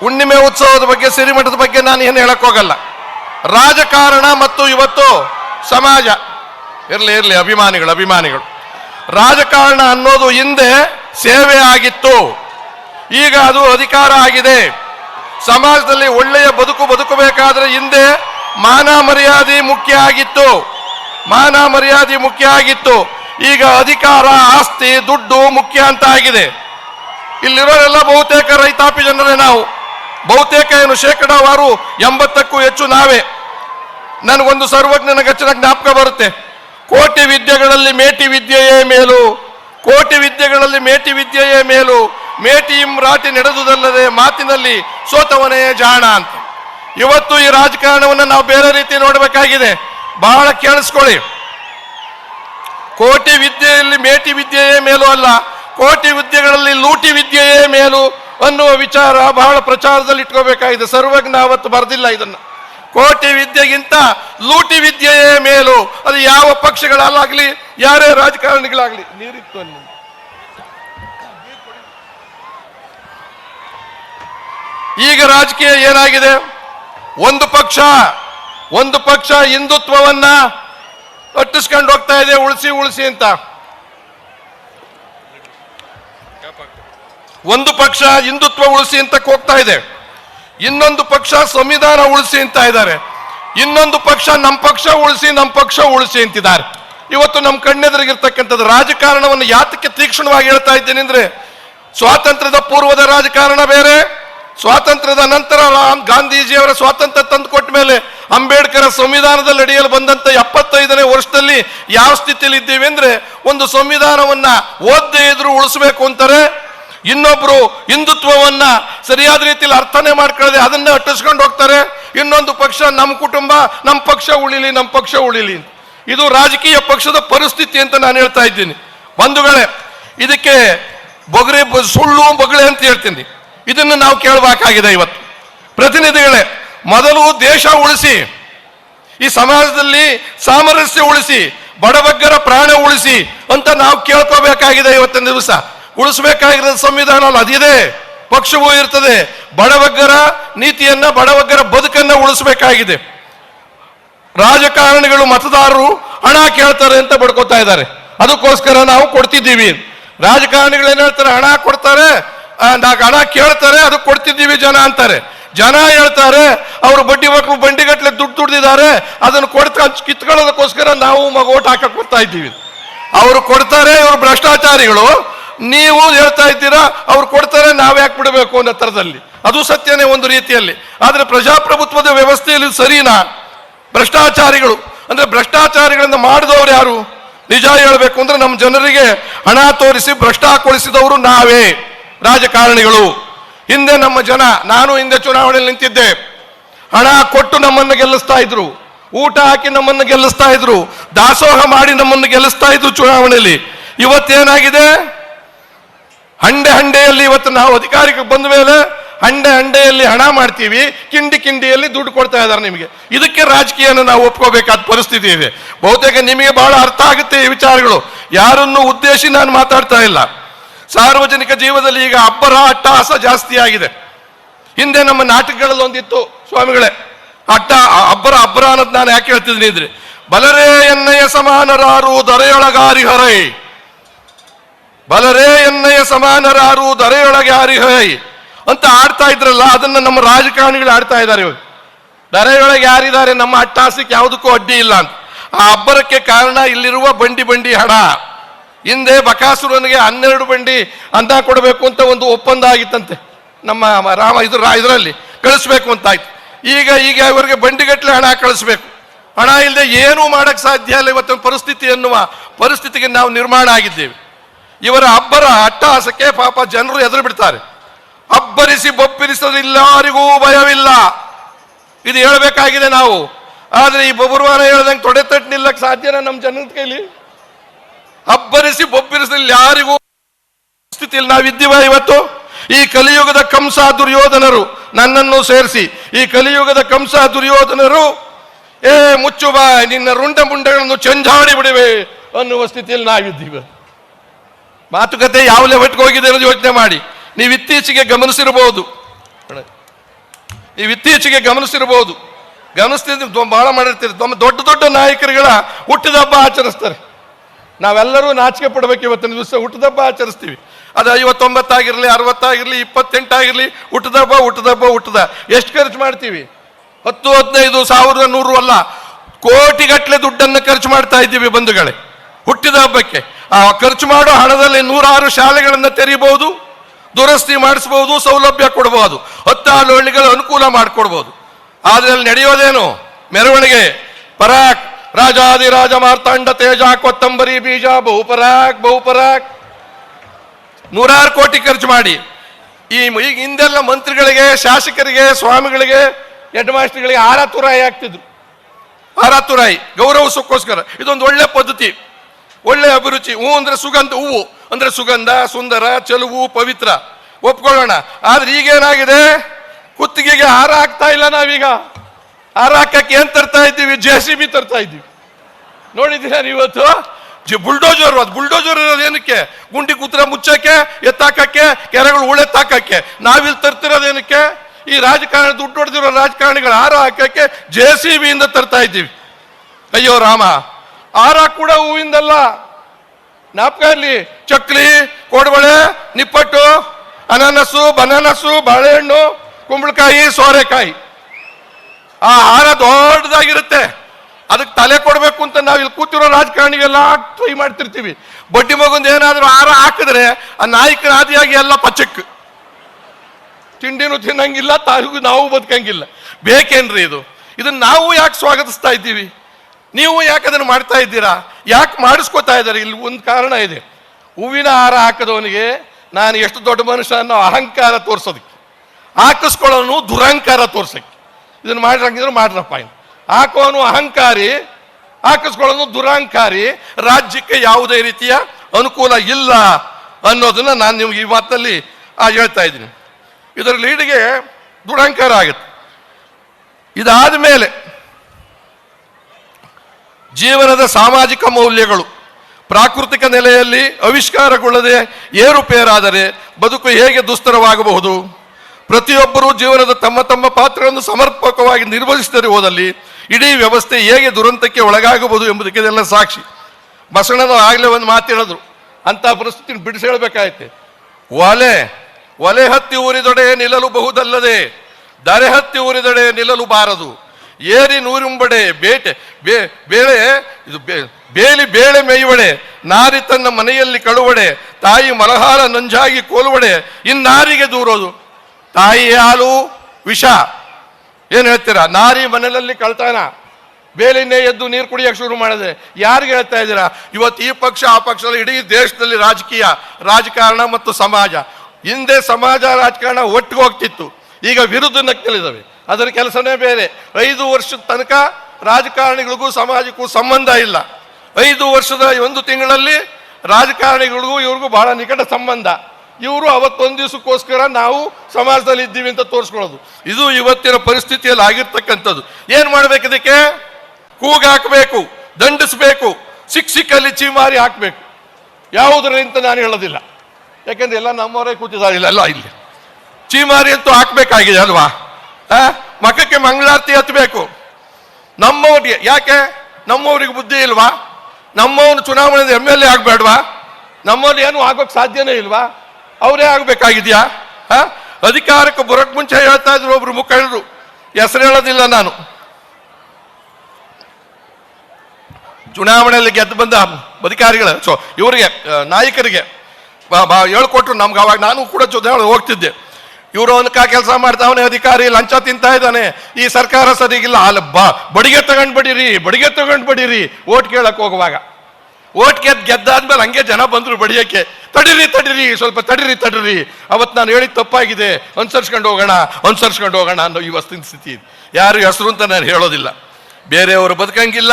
ಹುಣ್ಣಿಮೆ ಉತ್ಸವದ ಬಗ್ಗೆ, ಸಿರಿಮಠದ ಬಗ್ಗೆ ನಾನು ಏನು ಹೇಳಕ್ ಹೋಗಲ್ಲ. ರಾಜಕಾರಣ ಮತ್ತು ಇವತ್ತು ಸಮಾಜ, ಇರ್ಲಿ ಇರ್ಲಿ, ಅಭಿಮಾನಿಗಳು ಅಭಿಮಾನಿಗಳು. ರಾಜಕಾರಣ ಅನ್ನೋದು ಹಿಂದೆ ಸೇವೆ ಆಗಿತ್ತು. ಈಗ ಅದು ಅಧಿಕಾರ ಆಗಿದೆ. ಸಮಾಜದಲ್ಲಿ ಒಳ್ಳೆಯ ಬದುಕು ಬದುಕಬೇಕಾದ್ರೆ ಹಿಂದೆ ಮಾನ ಮರ್ಯಾದೆ ಮುಖ್ಯ ಆಗಿತ್ತು. ಮಾನ ಮರ್ಯಾದೆ ಮುಖ್ಯ ಆಗಿತ್ತು. ಈಗ ಅಧಿಕಾರ, ಆಸ್ತಿ, ದುಡ್ಡು ಮುಖ್ಯ ಅಂತ ಆಗಿದೆ. ಇಲ್ಲಿರೋರೆಲ್ಲ ಬಹುತೇಕ ರೈತಾಪಿ ಜನರೇ ನಾವು. ಬಹುತೇಕ ಏನು ಶೇಕಡಾವಾರು ಎಂಬತ್ತಕ್ಕೂ ಹೆಚ್ಚು ನಾವೇ. ನನಗೊಂದು ಸರ್ವಜ್ಞನ ಗಚ್ಚನ ಜ್ಞಾಪಕ ಬರುತ್ತೆ. ಕೋಟಿ ವಿದ್ಯೆಗಳಲ್ಲಿ ಮೇಟಿ ವಿದ್ಯೆಯೇ ಮೇಲು. ಕೋಟಿ ವಿದ್ಯೆಗಳಲ್ಲಿ ಮೇಟಿ ವಿದ್ಯೆಯೇ ಮೇಲು. ಮೇಟಿ ರಾಟಿ ನಡೆದುದಲ್ಲದೆ ಮಾತಿನಲ್ಲಿ ಸೋತವನೇ ಜಾಣ ಅಂತ. ಇವತ್ತು ಈ ರಾಜಕಾರಣವನ್ನು ನಾವು ಬೇರೆ ರೀತಿ ನೋಡಬೇಕಾಗಿದೆ. ಬಹಳ ಕೇಳಿಸ್ಕೊಳ್ಳಿ. ಕೋಟಿ ವಿದ್ಯೆಯಲ್ಲಿ ಮೇಟಿ ವಿದ್ಯೆಯೇ ಮೇಲು ಅಲ್ಲ. ಕೋಟಿ ವಿದ್ಯೆಗಳಲ್ಲಿ ಲೂಟಿ ವಿದ್ಯೆಯೇ ಮೇಲು. ಅನ್ನುವ ವಿಚಾರ ಬಹಳ ಪ್ರಚಾರದಲ್ಲಿ ಇಟ್ಕೋಬೇಕಾಗಿದೆ. ಸರ್ವಜ್ಞ ಅವತ್ತು ಬರೆದಿಲ್ಲ ಇದನ್ನು. ಕೋಟಿ ವಿದ್ಯೆಗಿಂತ ಲೂಟಿ ವಿದ್ಯೆಯೇ ಮೇಲು. ಅದು ಯಾವ ಪಕ್ಷಗಳಲ್ಲಾಗಲಿ, ಯಾರೇ ರಾಜಕಾರಣಿಗಳಾಗಲಿ. ನೀರಿತ್ತು ಈಗ ರಾಜಕೀಯ ಏನಾಗಿದೆ? ಒಂದು ಪಕ್ಷ ಒಂದು ಪಕ್ಷ ಹಿಂದುತ್ವವನ್ನ ಕಟ್ಟಿಸ್ಕೊಂಡು ಹೋಗ್ತಾ ಇದೆ, ಉಳಿಸಿ ಉಳಿಸಿ ಅಂತ. ಒಂದು ಪಕ್ಷ ಹಿಂದುತ್ವ ಉಳಿಸಿ ಅಂತ ಹೋಗ್ತಾ ಇದೆ. ಇನ್ನೊಂದು ಪಕ್ಷ ಸಂವಿಧಾನ ಉಳಿಸಿ ಅಂತ ಇದ್ದಾರೆ. ಇನ್ನೊಂದು ಪಕ್ಷ ನಮ್ಮ ಪಕ್ಷ ಉಳಿಸಿ ನಮ್ಮ ಪಕ್ಷ ಉಳಿಸಿ ಅಂತಿದ್ದಾರೆ. ಇವತ್ತು ನಮ್ಮ ಕಣ್ಣೆದುರಿಗಿರ್ತಕ್ಕಂಥದ್ದು ರಾಜಕಾರಣವನ್ನು ಯಾತಕ್ಕೆ ತೀಕ್ಷ್ಣವಾಗಿ ಹೇಳ್ತಾ ಇದ್ದೇನೆ ಅಂದ್ರೆ, ಸ್ವಾತಂತ್ರ್ಯದ ಪೂರ್ವದ ರಾಜಕಾರಣ ಬೇರೆ, ಸ್ವಾತಂತ್ರ್ಯದ ನಂತರ ಗಾಂಧೀಜಿಯವರ ಸ್ವಾತಂತ್ರ್ಯ ತಂದು ಕೊಟ್ಟ ಮೇಲೆ ಅಂಬೇಡ್ಕರ್ ಸಂವಿಧಾನದಲ್ಲಿ ಅಡಿಯಲ್ಲಿ ಬಂದಂತ ಎಪ್ಪತ್ತೈದನೇ ವರ್ಷದಲ್ಲಿ ಯಾವ ಸ್ಥಿತಿಯಲ್ಲಿ ಇದ್ದೀವಿ ಅಂದ್ರೆ, ಒಂದು ಸಂವಿಧಾನವನ್ನ ಓದ್ದೇ ಇದ್ರು ಉಳಿಸ್ಬೇಕು ಅಂತಾರೆ ಇನ್ನೊಬ್ರು ಹಿಂದುತ್ವವನ್ನ ಸರಿಯಾದ ರೀತಿಯಲ್ಲಿ ಅರ್ಥನೆ ಮಾಡ್ಕೊಳ್ಳದೆ ಅದನ್ನೇ ಅಟ್ಟಿಸ್ಕೊಂಡು ಹೋಗ್ತಾರೆ. ಇನ್ನೊಂದು ಪಕ್ಷ ನಮ್ಮ ಕುಟುಂಬ ನಮ್ಮ ಪಕ್ಷ ಉಳಿಲಿ ನಮ್ಮ ಪಕ್ಷ ಉಳಿಲಿ ಇದು ರಾಜಕೀಯ ಪಕ್ಷದ ಪರಿಸ್ಥಿತಿ ಅಂತ ನಾನು ಹೇಳ್ತಾ ಇದ್ದೀನಿ. ಬಂಧುಗಳೇ, ಇದಕ್ಕೆ ಬೊಗರೆ, ಸುಳ್ಳು ಬೊಗಳೆ ಅಂತ ಹೇಳ್ತೀನಿ. ಇದನ್ನು ನಾವು ಕೇಳಬೇಕಾಗಿದೆ ಇವತ್ತು. ಪ್ರತಿನಿಧಿಗಳೇ, ಮೊದಲು ದೇಶ ಉಳಿಸಿ, ಈ ಸಮಾಜದಲ್ಲಿ ಸಾಮರಸ್ಯ ಉಳಿಸಿ, ಬಡಬಗ್ಗರ ಪ್ರಾಣ ಉಳಿಸಿ ಅಂತ ನಾವು ಕೇಳ್ಕೋಬೇಕಾಗಿದೆ ಇವತ್ತಿನ ದಿವಸ. ಉಳಿಸ್ಬೇಕಾಗಿರೋದು ಸಂವಿಧಾನ ಅಲ್ಲ ಅದಿದೆ. ಪಕ್ಷವೂ ಇರ್ತದೆ. ಬಡವಗ್ಗರ ನೀತಿಯನ್ನ, ಬಡವಗ್ಗರ ಬದುಕನ್ನ ಉಳಿಸ್ಬೇಕಾಗಿದೆ. ರಾಜಕಾರಣಿಗಳು, ಮತದಾರರು ಹಣ ಕೇಳ್ತಾರೆ ಅಂತ ಬಡ್ಕೋತಾ ಇದ್ದಾರೆ. ಅದಕ್ಕೋಸ್ಕರ ನಾವು ಕೊಡ್ತಿದ್ದೀವಿ. ರಾಜಕಾರಣಿಗಳು ಏನ್ ಹೇಳ್ತಾರೆ? ಹಣ ಕೊಡ್ತಾರೆ. ಹಣ ಕೇಳ್ತಾರೆ, ಅದಕ್ಕೆ ಕೊಡ್ತಿದ್ದೀವಿ ಜನ ಅಂತಾರೆ. ಜನ ಹೇಳ್ತಾರೆ, ಅವರು ಬಡ್ಡಿ ಮಕ್ಕಳು ಬಂಡಿಗಟ್ಲೆ ದುಡ್ಡು ದುಡ್ದಿದ್ದಾರೆ, ಅದನ್ನು ಕೊಡ್ತ ಕಿತ್ಕೊಳ್ಳೋದಕ್ಕೋಸ್ಕರ ನಾವು ಮಗ ಓಟ್ ಹಾಕಕ್ ಬರ್ತಾ ಇದ್ದೀವಿ. ಅವರು ಕೊಡ್ತಾರೆ ಇವರು ಭ್ರಷ್ಟಾಚಾರಿಗಳು ನೀವು ಹೇಳ್ತಾ ಇದ್ದೀರಾ, ಅವ್ರು ಕೊಡ್ತಾರೆ, ನಾವು ಯಾಕೆ ಬಿಡಬೇಕು ಅನ್ನೋ ತರದಲ್ಲಿ ಅದು ಸತ್ಯನೇ ಒಂದು ರೀತಿಯಲ್ಲಿ. ಆದರೆ ಪ್ರಜಾಪ್ರಭುತ್ವದ ವ್ಯವಸ್ಥೆಯಲ್ಲಿ ಸರಿನಾ? ಭ್ರಷ್ಟಾಚಾರಿಗಳು. ಅಂದ್ರೆ ಭ್ರಷ್ಟಾಚಾರಿಗಳಿಂದ ಮಾಡಿದವರು ಯಾರು? ನಿಜ ಹೇಳಬೇಕು ಅಂದ್ರೆ ನಮ್ಮ ಜನರಿಗೆ ಹಣ ತೋರಿಸಿ ಭ್ರಷ್ಟಾಕೊಳಿಸಿದವರು ನಾವೇ. ರಾಜಕಾರಣಿಗಳು. ಹಿಂದೆ ನಮ್ಮ ಜನ, ನಾನು ಹಿಂದೆ ಚುನಾವಣೆಯಲ್ಲಿ ನಿಂತಿದ್ದೆ. ಹಣ ಕೊಟ್ಟು ನಮ್ಮನ್ನು ಗೆಲ್ಲಿಸ್ತಾ ಇದ್ರು. ಊಟ ಹಾಕಿ ನಮ್ಮನ್ನು ಗೆಲ್ಲಿಸ್ತಾ ಇದ್ರು. ದಾಸೋಹ ಮಾಡಿ ನಮ್ಮನ್ನು ಗೆಲ್ಲಿಸ್ತಾ ಇದ್ರು ಚುನಾವಣೆಯಲ್ಲಿ. ಇವತ್ತೇನಾಗಿದೆ? ಹಂಡೆ ಹಂಡೆಯಲ್ಲಿ ಇವತ್ತು ನಾವು ಅಧಿಕಾರಕ್ಕೆ ಬಂದ ಮೇಲೆ ಹಂಡೆ ಹಂಡೆಯಲ್ಲಿ ಹಣ ಮಾಡ್ತೀವಿ, ಕಿಂಡಿ ಕಿಂಡಿಯಲ್ಲಿ ದುಡ್ಡು ಕೊಡ್ತಾ ಇದ್ದಾರೆ ನಿಮಗೆ. ಇದಕ್ಕೆ ರಾಜಕೀಯನ ನಾವು ಒಪ್ಕೋಬೇಕಾದ ಪರಿಸ್ಥಿತಿ ಇದೆ. ಬಹುತೇಕ ನಿಮಗೆ ಬಹಳ ಅರ್ಥ ಆಗುತ್ತೆ ಈ ವಿಚಾರಗಳು. ಯಾರನ್ನು ಉದ್ದೇಶಿ ನಾನು ಮಾತಾಡ್ತಾ ಇಲ್ಲ. ಸಾರ್ವಜನಿಕ ಜೀವನದಲ್ಲಿ ಈಗ ಅಬ್ಬರ ಅಟ್ಟಹಾಸ ಜಾಸ್ತಿ ಆಗಿದೆ ಹಿಂದೆ ನಮ್ಮ ನಾಟಕಗಳಲ್ಲಿ ಒಂದಿತ್ತು, ಸ್ವಾಮಿಗಳೇ, ಅಟ್ಟ, ಅಬ್ಬರ ಅಬ್ಬರ ಅನ್ನೋದು ನಾನು ಯಾಕೆ ಹೇಳ್ತಿದ್ದೀನಿ ಇದ್ರೆ ಬಲರೇ ಎನ್ನಯ ಸಮಾನರಾರು ದರೆಯೊಳಗಾರಿ ಹರೈ. ಬಲರೇ ಎನ್ನಯ ಸಮಾನರಾರು ದರೆಯೊಳಗೆ ಹರಿಹೈ ಅಂತ ಆಡ್ತಾ ಇದ್ರಲ್ಲ, ಅದನ್ನ ನಮ್ಮ ರಾಜಕಾರಣಿಗಳು ಆಡ್ತಾ ಇದ್ದಾರೆ ಇವಾಗ. ದರೆಯೊಳಗೆ ಯಾರಿದ್ದಾರೆ, ನಮ್ಮ ಅಟ್ಟಾಸಿಕ್ ಯಾವುದಕ್ಕೂ ಅಡ್ಡಿ ಇಲ್ಲ ಅಂತ. ಆ ಅಬ್ಬರಕ್ಕೆ ಕಾರಣ ಇಲ್ಲಿರುವ ಬಂಡಿ ಬಂಡಿ ಹಣ. ಹಿಂದೆ ಬಕಾಸುರನಿಗೆ ಹನ್ನೆರಡು ಬಂಡಿ ಅನ್ನ ಕೊಡಬೇಕು ಅಂತ ಒಂದು ಒಪ್ಪಂದ ಆಗಿತ್ತಂತೆ. ನಮ್ಮ ರಾಮ ಇದ್ರ ಇದರಲ್ಲಿ ಕಳಿಸ್ಬೇಕು ಅಂತ ಆಯ್ತು ಈಗ ಈಗ ಇವರಿಗೆ ಬಂಡಿಗಟ್ಟಲೆ ಹಣ ಕಳಿಸ್ಬೇಕು. ಹಣ ಇಲ್ಲದೆ ಏನೂ ಮಾಡಕ್ಕೆ ಸಾಧ್ಯ ಇಲ್ಲ ಇವತ್ತಿನ ಪರಿಸ್ಥಿತಿ ಎನ್ನುವ ಪರಿಸ್ಥಿತಿಗೆ ನಾವು ನಿರ್ಮಾಣ ಆಗಿದ್ದೇವೆ. ಇವರ ಅಬ್ಬರ ಅಟ್ಟಹಾಸಕ್ಕೆ ಪಾಪ ಜನರು ಎದುರು ಬಿಡ್ತಾರೆ. ಅಬ್ಬರಿಸಿ ಬೊಬ್ಬಿರಿಸಲಿಲ್ಲಾರಿಗೂ ಭಯವಿಲ್ಲ. ಇದು ಹೇಳಬೇಕಾಗಿದೆ ನಾವು. ಆದ್ರೆ ಈ ಬೊಬುರ್ವಾನ ಹೇಳ್ದಂಗೆ ತೊಡೆ ತಟ್ಟು ನಿಲ್ಲಕ್ಕೆ ಸಾಧ್ಯನ ನಮ್ಮ ಜನದ ಕೈಲಿ? ಅಬ್ಬರಿಸಿ ಬೊಬ್ಬಿರಿಸಲಿ ಯಾರಿಗೂ ಸ್ಥಿತಿಯಲ್ಲಿ ನಾವಿದ್ದೀವ ಇವತ್ತು? ಈ ಕಲಿಯುಗದ ಕಂಸ ದುರ್ಯೋಧನರು ನನ್ನನ್ನು ಸೇರಿಸಿ, ಈ ಕಲಿಯುಗದ ಕಂಸ ದುರ್ಯೋಧನರು, ಏ ಮುಚ್ಚು ಬಾ ನಿನ್ನ ರುಂಡ ಮುಂಡಗಳನ್ನು ಚಂಜಾಡಿ ಬಿಡಿವೆ ಅನ್ನುವ ಸ್ಥಿತಿಯಲ್ಲಿ ನಾವಿದ್ದೀವಿ. ಮಾತುಕತೆ ಯಾವ ಲೆವೆಟ್ಗೆ ಹೋಗಿದೆ ಅನ್ನೋದು ಯೋಚನೆ ಮಾಡಿ. ನೀವು ಇತ್ತೀಚೆಗೆ ಗಮನಿಸಿರಬಹುದು. ನೀವು ಇತ್ತೀಚೆಗೆ ಗಮನಿಸಿರಬಹುದು. ಗಮನಿಸ್ತಿದ್ದು ದೊ- ಬಹಳ ಮಾಡಿರ್ತೀರಿ. ದೊಡ್ಡ ದೊಡ್ಡ ನಾಯಕರುಗಳ ಹುಟ್ಟಿದ ಹಬ್ಬ ಆಚರಿಸ್ತಾರೆ. ನಾವೆಲ್ಲರೂ ನಾಚಿಕೆ ಪಡಬೇಕು ಇವತ್ತಿನ ದಿವಸ ಹುಟ್ಟದಬ್ಬ ಆಚರಿಸ್ತೀವಿ. ಅದು ಐವತ್ತೊಂಬತ್ತಾಗಿರಲಿ ಅರವತ್ತಾಗಿರಲಿ ಇಪ್ಪತ್ತೆಂಟಾಗಿರಲಿ ಹುಟ್ಟದಬ್ಬ ಹುಟ್ಟದಬ್ಬ ಹುಟ್ಟದ. ಎಷ್ಟು ಖರ್ಚು ಮಾಡ್ತೀವಿ? ಹತ್ತು, ಹದಿನೈದು, ಸಾವಿರದ ನೂರು ಅಲ್ಲ. ಕೋಟಿಗಟ್ಟಲೆ ದುಡ್ಡನ್ನು ಖರ್ಚು ಮಾಡ್ತಾ ಇದ್ದೀವಿ ಬಂಧುಗಳೇ. ಹುಟ್ಟಿದ ಹಬ್ಬಕ್ಕೆ. ಆ ಖರ್ಚು ಮಾಡೋ ಹಣದಲ್ಲಿ ನೂರಾರು ಶಾಲೆಗಳನ್ನು ತೆರೀಬಹುದು, ದುರಸ್ತಿ ಮಾಡಿಸ್ಬೋದು ಸೌಲಭ್ಯ ಕೊಡಬಹುದು, ಹತ್ತಾರು ಹಳ್ಳಿಗಳು ಅನುಕೂಲ ಮಾಡಿಕೊಡ್ಬೋದು ಆದ್ರೆ ಅಲ್ಲಿ ನಡೆಯೋದೇನು? ಮೆರವಣಿಗೆ. ಪರಾಕ್ ರಾಜಾದಿರಾಜ ಮಾರ್ತಾಂಡ ತೇಜ, ಕೊತ್ತಂಬರಿ ಬೀಜ, ಬಹುಪರಾಕ್ ಬಹುಪರಾಕ್. ನೂರಾರು ಕೋಟಿ ಖರ್ಚು ಮಾಡಿ. ಈ ಈಗ ಹಿಂದೆಲ್ಲ ಮಂತ್ರಿಗಳಿಗೆ, ಶಾಸಕರಿಗೆ, ಸ್ವಾಮಿಗಳಿಗೆ, ಹೆಡ್ ಮಾಸ್ಟರ್ಗಳಿಗೆ ಆರಾತುರಾಯಿ ಆಗ್ತಿದ್ರು. ಆರಾತುರಾಯಿ ಗೌರವ ಗೌರವಿಸೋಕ್ಕೋಸ್ಕರ ಇದೊಂದು ಒಳ್ಳೆ ಪದ್ಧತಿ. ಒಳ್ಳೆ ಅಭಿರುಚಿ, ಹೂ ಅಂದ್ರೆ ಸುಗಂಧ, ಹೂವು ಅಂದ್ರೆ ಸುಗಂಧ, ಸುಂದರ, ಚೆಲುವು, ಪವಿತ್ರ. ಒಪ್ಕೊಳ್ಳೋಣ. ಆದ್ರೆ ಈಗೇನಾಗಿದೆ ಕುತ್ತಿಗೆಗೆ ಹಾರ ಹಾಕ್ತಾ ಇಲ್ಲ ನಾವೀಗ. ಹಾರ ಹಾಕಕ್ಕೆ ಏನ್ ತರ್ತಾ ಇದ್ದೀವಿ? ಜೆ ಸಿ ಬಿ ತರ್ತಾ ಇದ್ದೀವಿ. ನೋಡಿದ್ದೀರಾ ನೀವತ್ತು? ಜಿ ಬುಲ್ಡೋಜರ್, ಅದು ಬುಲ್ಡೋಜರ್ ಇರೋದು ಏನಕ್ಕೆ? ಗುಂಡಿ ಕೂತ್ರ ಮುಚ್ಚಕ್ಕೆ, ಎತ್ತಾಕಕ್ಕೆ, ಕೆರೆಗಳು ಉಳೆತ್ತಾಕಕ್ಕೆ ನಾವಿಲ್ಲಿ ತರ್ತಿರೋದೇನಕ್ಕೆ ಈ ರಾಜಕಾರಣ, ದುಡ್ಡು ಹೊಡೆದಿರೋ ರಾಜಕಾರಣಿಗಳ ಹಾರ ಹಾಕಕ್ಕೆ ಜೆ ಸಿ ಬಿಯಿಂದ ತರ್ತಾ ಇದ್ದೀವಿ. ಅಯ್ಯೋ ರಾಮ. ಹಾರ ಕೂಡ ಹೂವಿಂದಲ್ಲ. ಜ್ಞಾಪಕ ಇರಲಿ. ಚಕ್ಲಿ, ಕೋಡ್ಬಳೆ, ನಿಪ್ಪಟ್ಟು, ಅನಾನಸು, ಬನಾನಸು, ಬಾಳೆಹಣ್ಣು, ಕುಂಬಳಕಾಯಿ, ಸೋರೆಕಾಯಿ. ಆ ಹಾರ ದೊಡ್ಡದಾಗಿರುತ್ತೆ. ಅದಕ್ಕೆ ತಲೆ ಕೊಡಬೇಕು ಅಂತ ನಾವು ಇಲ್ಲಿ ಕೂತಿರೋ ರಾಜಕಾರಣಿಗೆಲ್ಲ ಟ್ರೈ ಮಾಡ್ತಿರ್ತೀವಿ. ಬಡ್ಡಿ ಮಗುಂದು ಏನಾದರೂ ಹಾರ ಹಾಕಿದ್ರೆ ಆ ನಾಯಕನ ಆದಿಯಾಗಿ ಎಲ್ಲ ಪಚಕ್. ತಿಂಡಿನೂ ತಿನ್ನಂಗಿಲ್ಲ, ತಾಯಿಗೂ ನಾವು ಬದುಕಂಗಿಲ್ಲ. ಬೇಕೇನ್ರಿ ಇದು? ಇದನ್ನ ನಾವು ಯಾಕೆ ಸ್ವಾಗತಿಸ್ತಾ ಇದ್ದೀವಿ? ನೀವು ಯಾಕೆ ಅದನ್ನು ಮಾಡ್ತಾ ಇದ್ದೀರಾ? ಯಾಕೆ ಮಾಡಿಸ್ಕೋತಾ ಇದ್ದಾರೆ? ಇಲ್ಲಿ ಒಂದು ಕಾರಣ ಇದೆ. ಹೂವಿನ ಹಾರ ಹಾಕದವನಿಗೆ ನಾನು ಎಷ್ಟು ದೊಡ್ಡ ಮನುಷ್ಯ ಅನ್ನೋ ಅಹಂಕಾರ ತೋರಿಸೋದಕ್ಕೆ, ಹಾಕಿಸ್ಕೊಳ್ಳೋನು ದುರಹಂಕಾರ ತೋರ್ಸಕ್ಕೆ ಇದನ್ನು ಮಾಡಿರಂಗಿದ್ರೆ ಮಾಡ್ರಪ್ಪ ಇನ್ನು ಹಾಕೋನು ಅಹಂಕಾರಿ, ಹಾಕಿಸ್ಕೊಳ್ಳೋನು ದುರಹಂಕಾರಿ, ರಾಜ್ಯಕ್ಕೆ ಯಾವುದೇ ರೀತಿಯ ಅನುಕೂಲ ಇಲ್ಲ ಅನ್ನೋದನ್ನು ನಾನು ನಿಮ್ಗೆ ಈ ಮಾತಲ್ಲಿ ಹೇಳ್ತಾ ಇದ್ದೀನಿ. ಇದರ ಲೀಡ್ಗೆ ದುರಹಂಕಾರ ಆಗುತ್ತೆ. ಇದಾದ ಮೇಲೆ ಜೀವನದ ಸಾಮಾಜಿಕ ಮೌಲ್ಯಗಳು. ಪ್ರಾಕೃತಿಕ ನೆಲೆಯಲ್ಲಿ ಆವಿಷ್ಕಾರಗೊಳ್ಳದೆ ಏರುಪೇರಾದರೆ ಬದುಕು ಹೇಗೆ ದುಸ್ತರವಾಗಬಹುದು? ಪ್ರತಿಯೊಬ್ಬರೂ ಜೀವನದ ತಮ್ಮ ತಮ್ಮ ಪಾತ್ರವನ್ನು ಸಮರ್ಪಕವಾಗಿ ನಿರ್ವಹಿಸಿದರೆ ಹೋದಲ್ಲಿ ಇಡೀ ವ್ಯವಸ್ಥೆ ಹೇಗೆ ದುರಂತಕ್ಕೆ ಒಳಗಾಗಬಹುದು ಎಂಬುದಕ್ಕೆ ಇದೆಲ್ಲ ಸಾಕ್ಷಿ. ಬಸವಣ್ಣನ ಆಗಲೇ ಒಂದು ಮಾತು ಅಂತ ಪರಿಸ್ಥಿತಿ ಬಿಡಿಸಿ ಹೇಳಬೇಕಾಯ್ತೆ. ಒಲೆ ಒಲೆ ಹತ್ತಿ ಊರಿದೊಡೆ ನಿಲ್ಲಲು ಬಹುದಲ್ಲದೆ, ದರೆ ಹತ್ತಿ ಊರಿದೊಡೆ ನಿಲ್ಲಲು ಬಾರದು. ಏರಿ ನೂರಿಂಬಡೆ ಬೇಟೆ, ಬೇ, ಬೇಳೆ, ಇದು ಬೇಲಿ ಬೇಳೆ ಮೇಯುವಡೆ, ನಾರಿ ತನ್ನ ಮನೆಯಲ್ಲಿ ಕಳುವಡೆ, ತಾಯಿ ಮಲಹಾರ ನಂಜಾಗಿ ಕೋಲುವಡೆ, ಇನ್ನಾರಿಗೆ ದೂರೋದು? ತಾಯಿ ಹಾಲು, ವಿಷ. ಏನು ಹೇಳ್ತೀರಾ? ನಾರಿ ಮನೆಯಲ್ಲಿ ಕಳ್ತಾನ. ಬೇಲಿನೇ ಎದ್ದು ನೀರು ಕುಡಿಯೋಕೆ ಶುರು ಮಾಡಿದೆ. ಯಾರಿಗೆ ಹೇಳ್ತಾ ಇದ್ದೀರಾ? ಇವತ್ತು ಈ ಪಕ್ಷ, ಆ ಪಕ್ಷ ಇಡೀ ದೇಶದಲ್ಲಿ ರಾಜಕೀಯ, ರಾಜಕಾರಣ ಮತ್ತು ಸಮಾಜ. ಹಿಂದೆ ಸಮಾಜ, ರಾಜಕಾರಣ ಒಟ್ಟಿಗೆ ಹೋಗ್ತಿತ್ತು. ಈಗ ವಿರುದ್ಧ ನಕ್ಕಲಿದ್ದಾವೆ ಅದರ ಕೆಲಸನೇ ಬೇರೆ. ಐದು ವರ್ಷದ ತನಕ ರಾಜಕಾರಣಿಗಳಿಗೂ ಸಮಾಜಕ್ಕೂ ಸಂಬಂಧ ಇಲ್ಲ. ಐದು ವರ್ಷದ ಒಂದು ತಿಂಗಳಲ್ಲಿ ರಾಜಕಾರಣಿಗಳಿಗೂ ಇವ್ರಿಗೂ ಬಹಳ ನಿಕಟ ಸಂಬಂಧ. ಇವರು ಅವತ್ತೊಂದು ದಿವಸಕ್ಕೋಸ್ಕರ ನಾವು ಸಮಾಜದಲ್ಲಿ ಇದ್ದೀವಿ ಅಂತ ತೋರಿಸ್ಕೊಳ್ಳೋದು. ಇದು ಇವತ್ತಿನ ಪರಿಸ್ಥಿತಿಯಲ್ಲಿ ಆಗಿರ್ತಕ್ಕಂಥದ್ದು. ಏನು ಮಾಡಬೇಕು ಇದಕ್ಕೆ? ಕೂಗಾಕಬೇಕು ದಂಡಿಸ್ಬೇಕು ಸಿಕ್ ಸಿಕ್ಕಲ್ಲಿ ಚೀಮಾರಿ ಹಾಕ್ಬೇಕು. ಯಾವುದರಿಂದ ನಾನು ಹೇಳೋದಿಲ್ಲ. ಯಾಕೆಂದ್ರೆ ಎಲ್ಲ ನಮ್ಮವರೇ ಕೂತಿದ್ದಾರೆ ಇಲ್ಲ ಇಲ್ಲಿ. ಚೀಮಾರಿ ಅಂತೂ ಹಾಕಬೇಕಾಗಿದೆ ಅಲ್ವಾ? ಮಖಕ್ಕೆ ಮಂಗಳಾರತಿ ಹತ್ತಬೇಕು. ನಮ್ಮವ್ರಿಗೆ, ಯಾಕೆ? ನಮ್ಮವ್ರಿಗೆ ಬುದ್ಧಿ ಇಲ್ವಾ? ನಮ್ಮವನು ಚುನಾವಣೆ ಎಂ ಎಲ್ ಎ ಆಗಬೇಡ್ವಾ? ನಮ್ಮವ್ರು ಏನು ಆಗೋಕೆ ಸಾಧ್ಯನೇ ಇಲ್ವಾ? ಅವರೇ ಆಗ್ಬೇಕಾಗಿದ್ಯಾ? ಹಾಂ ಅಧಿಕಾರಕ್ಕೆ ಬರೋಕ್ ಮುಂಚೆ ಹೇಳ್ತಾ ಇದ್ರು ಒಬ್ರು ಮುಖಂಡರು. ಹೆಸರು ಹೇಳೋದಿಲ್ಲ ನಾನು. ಚುನಾವಣೆಯಲ್ಲಿ ಗೆದ್ದು ಬಂದ ಅಧಿಕಾರಿಗಳ ಸೊ ಇವರಿಗೆ ನಾಯಕರಿಗೆ ಹೇಳ್ಕೊಟ್ರು ನಮ್ಗೆ, ಅವಾಗ ನಾನು ಕೂಡ ಜೊತೆ ಹೋಗ್ತಿದ್ದೆ. ಇವರು ಕಾ ಕೆಲಸ ಮಾಡ್ತಾವನೆ ಅಧಿಕಾರಿ, ಲಂಚ ತಿಂತಾ ಇದ್ದಾನೆ. ಈ ಸರ್ಕಾರ ಸರಿಗಿಲ್ಲ. ಅಲ್ಲ, ಬಾ, ಬಡಿಗೆ ತಗೊಂಡ್ಬಿಡಿರಿ ಬಡಿಗೆ ತಗೊಂಡ್ಬಿಡಿರಿ ಓಟ್ ಕೇಳಕ್ ಹೋಗುವಾಗ. ಓಟ್ ಗೆದ್ ಗೆದ್ದಾದ್ಮೇಲೆ ಹಂಗೆ ಜನ ಬಂದ್ರು ಬಡಿಯಕ್ಕೆ. ತಡಿರಿ ತಡಿರಿ, ಸ್ವಲ್ಪ ತಡಿರಿ ತಡಿರಿ. ಅವತ್ತು ನಾನು ಹೇಳಿದ ತಪ್ಪಾಗಿದೆ. ಅನುಸರಿಸ್ಕೊಂಡು ಹೋಗೋಣ ಅನುಸರಿಸ್ಕೊಂಡು ಹೋಗೋಣ ಅನ್ನೋ ಈ ವಸ್ತಿನ ಸ್ಥಿತಿ ಇದೆ. ಯಾರು ಹೆಸರು ಅಂತ ನಾನು ಹೇಳೋದಿಲ್ಲ. ಬೇರೆಯವರು ಬದುಕಂಗಿಲ್ಲ.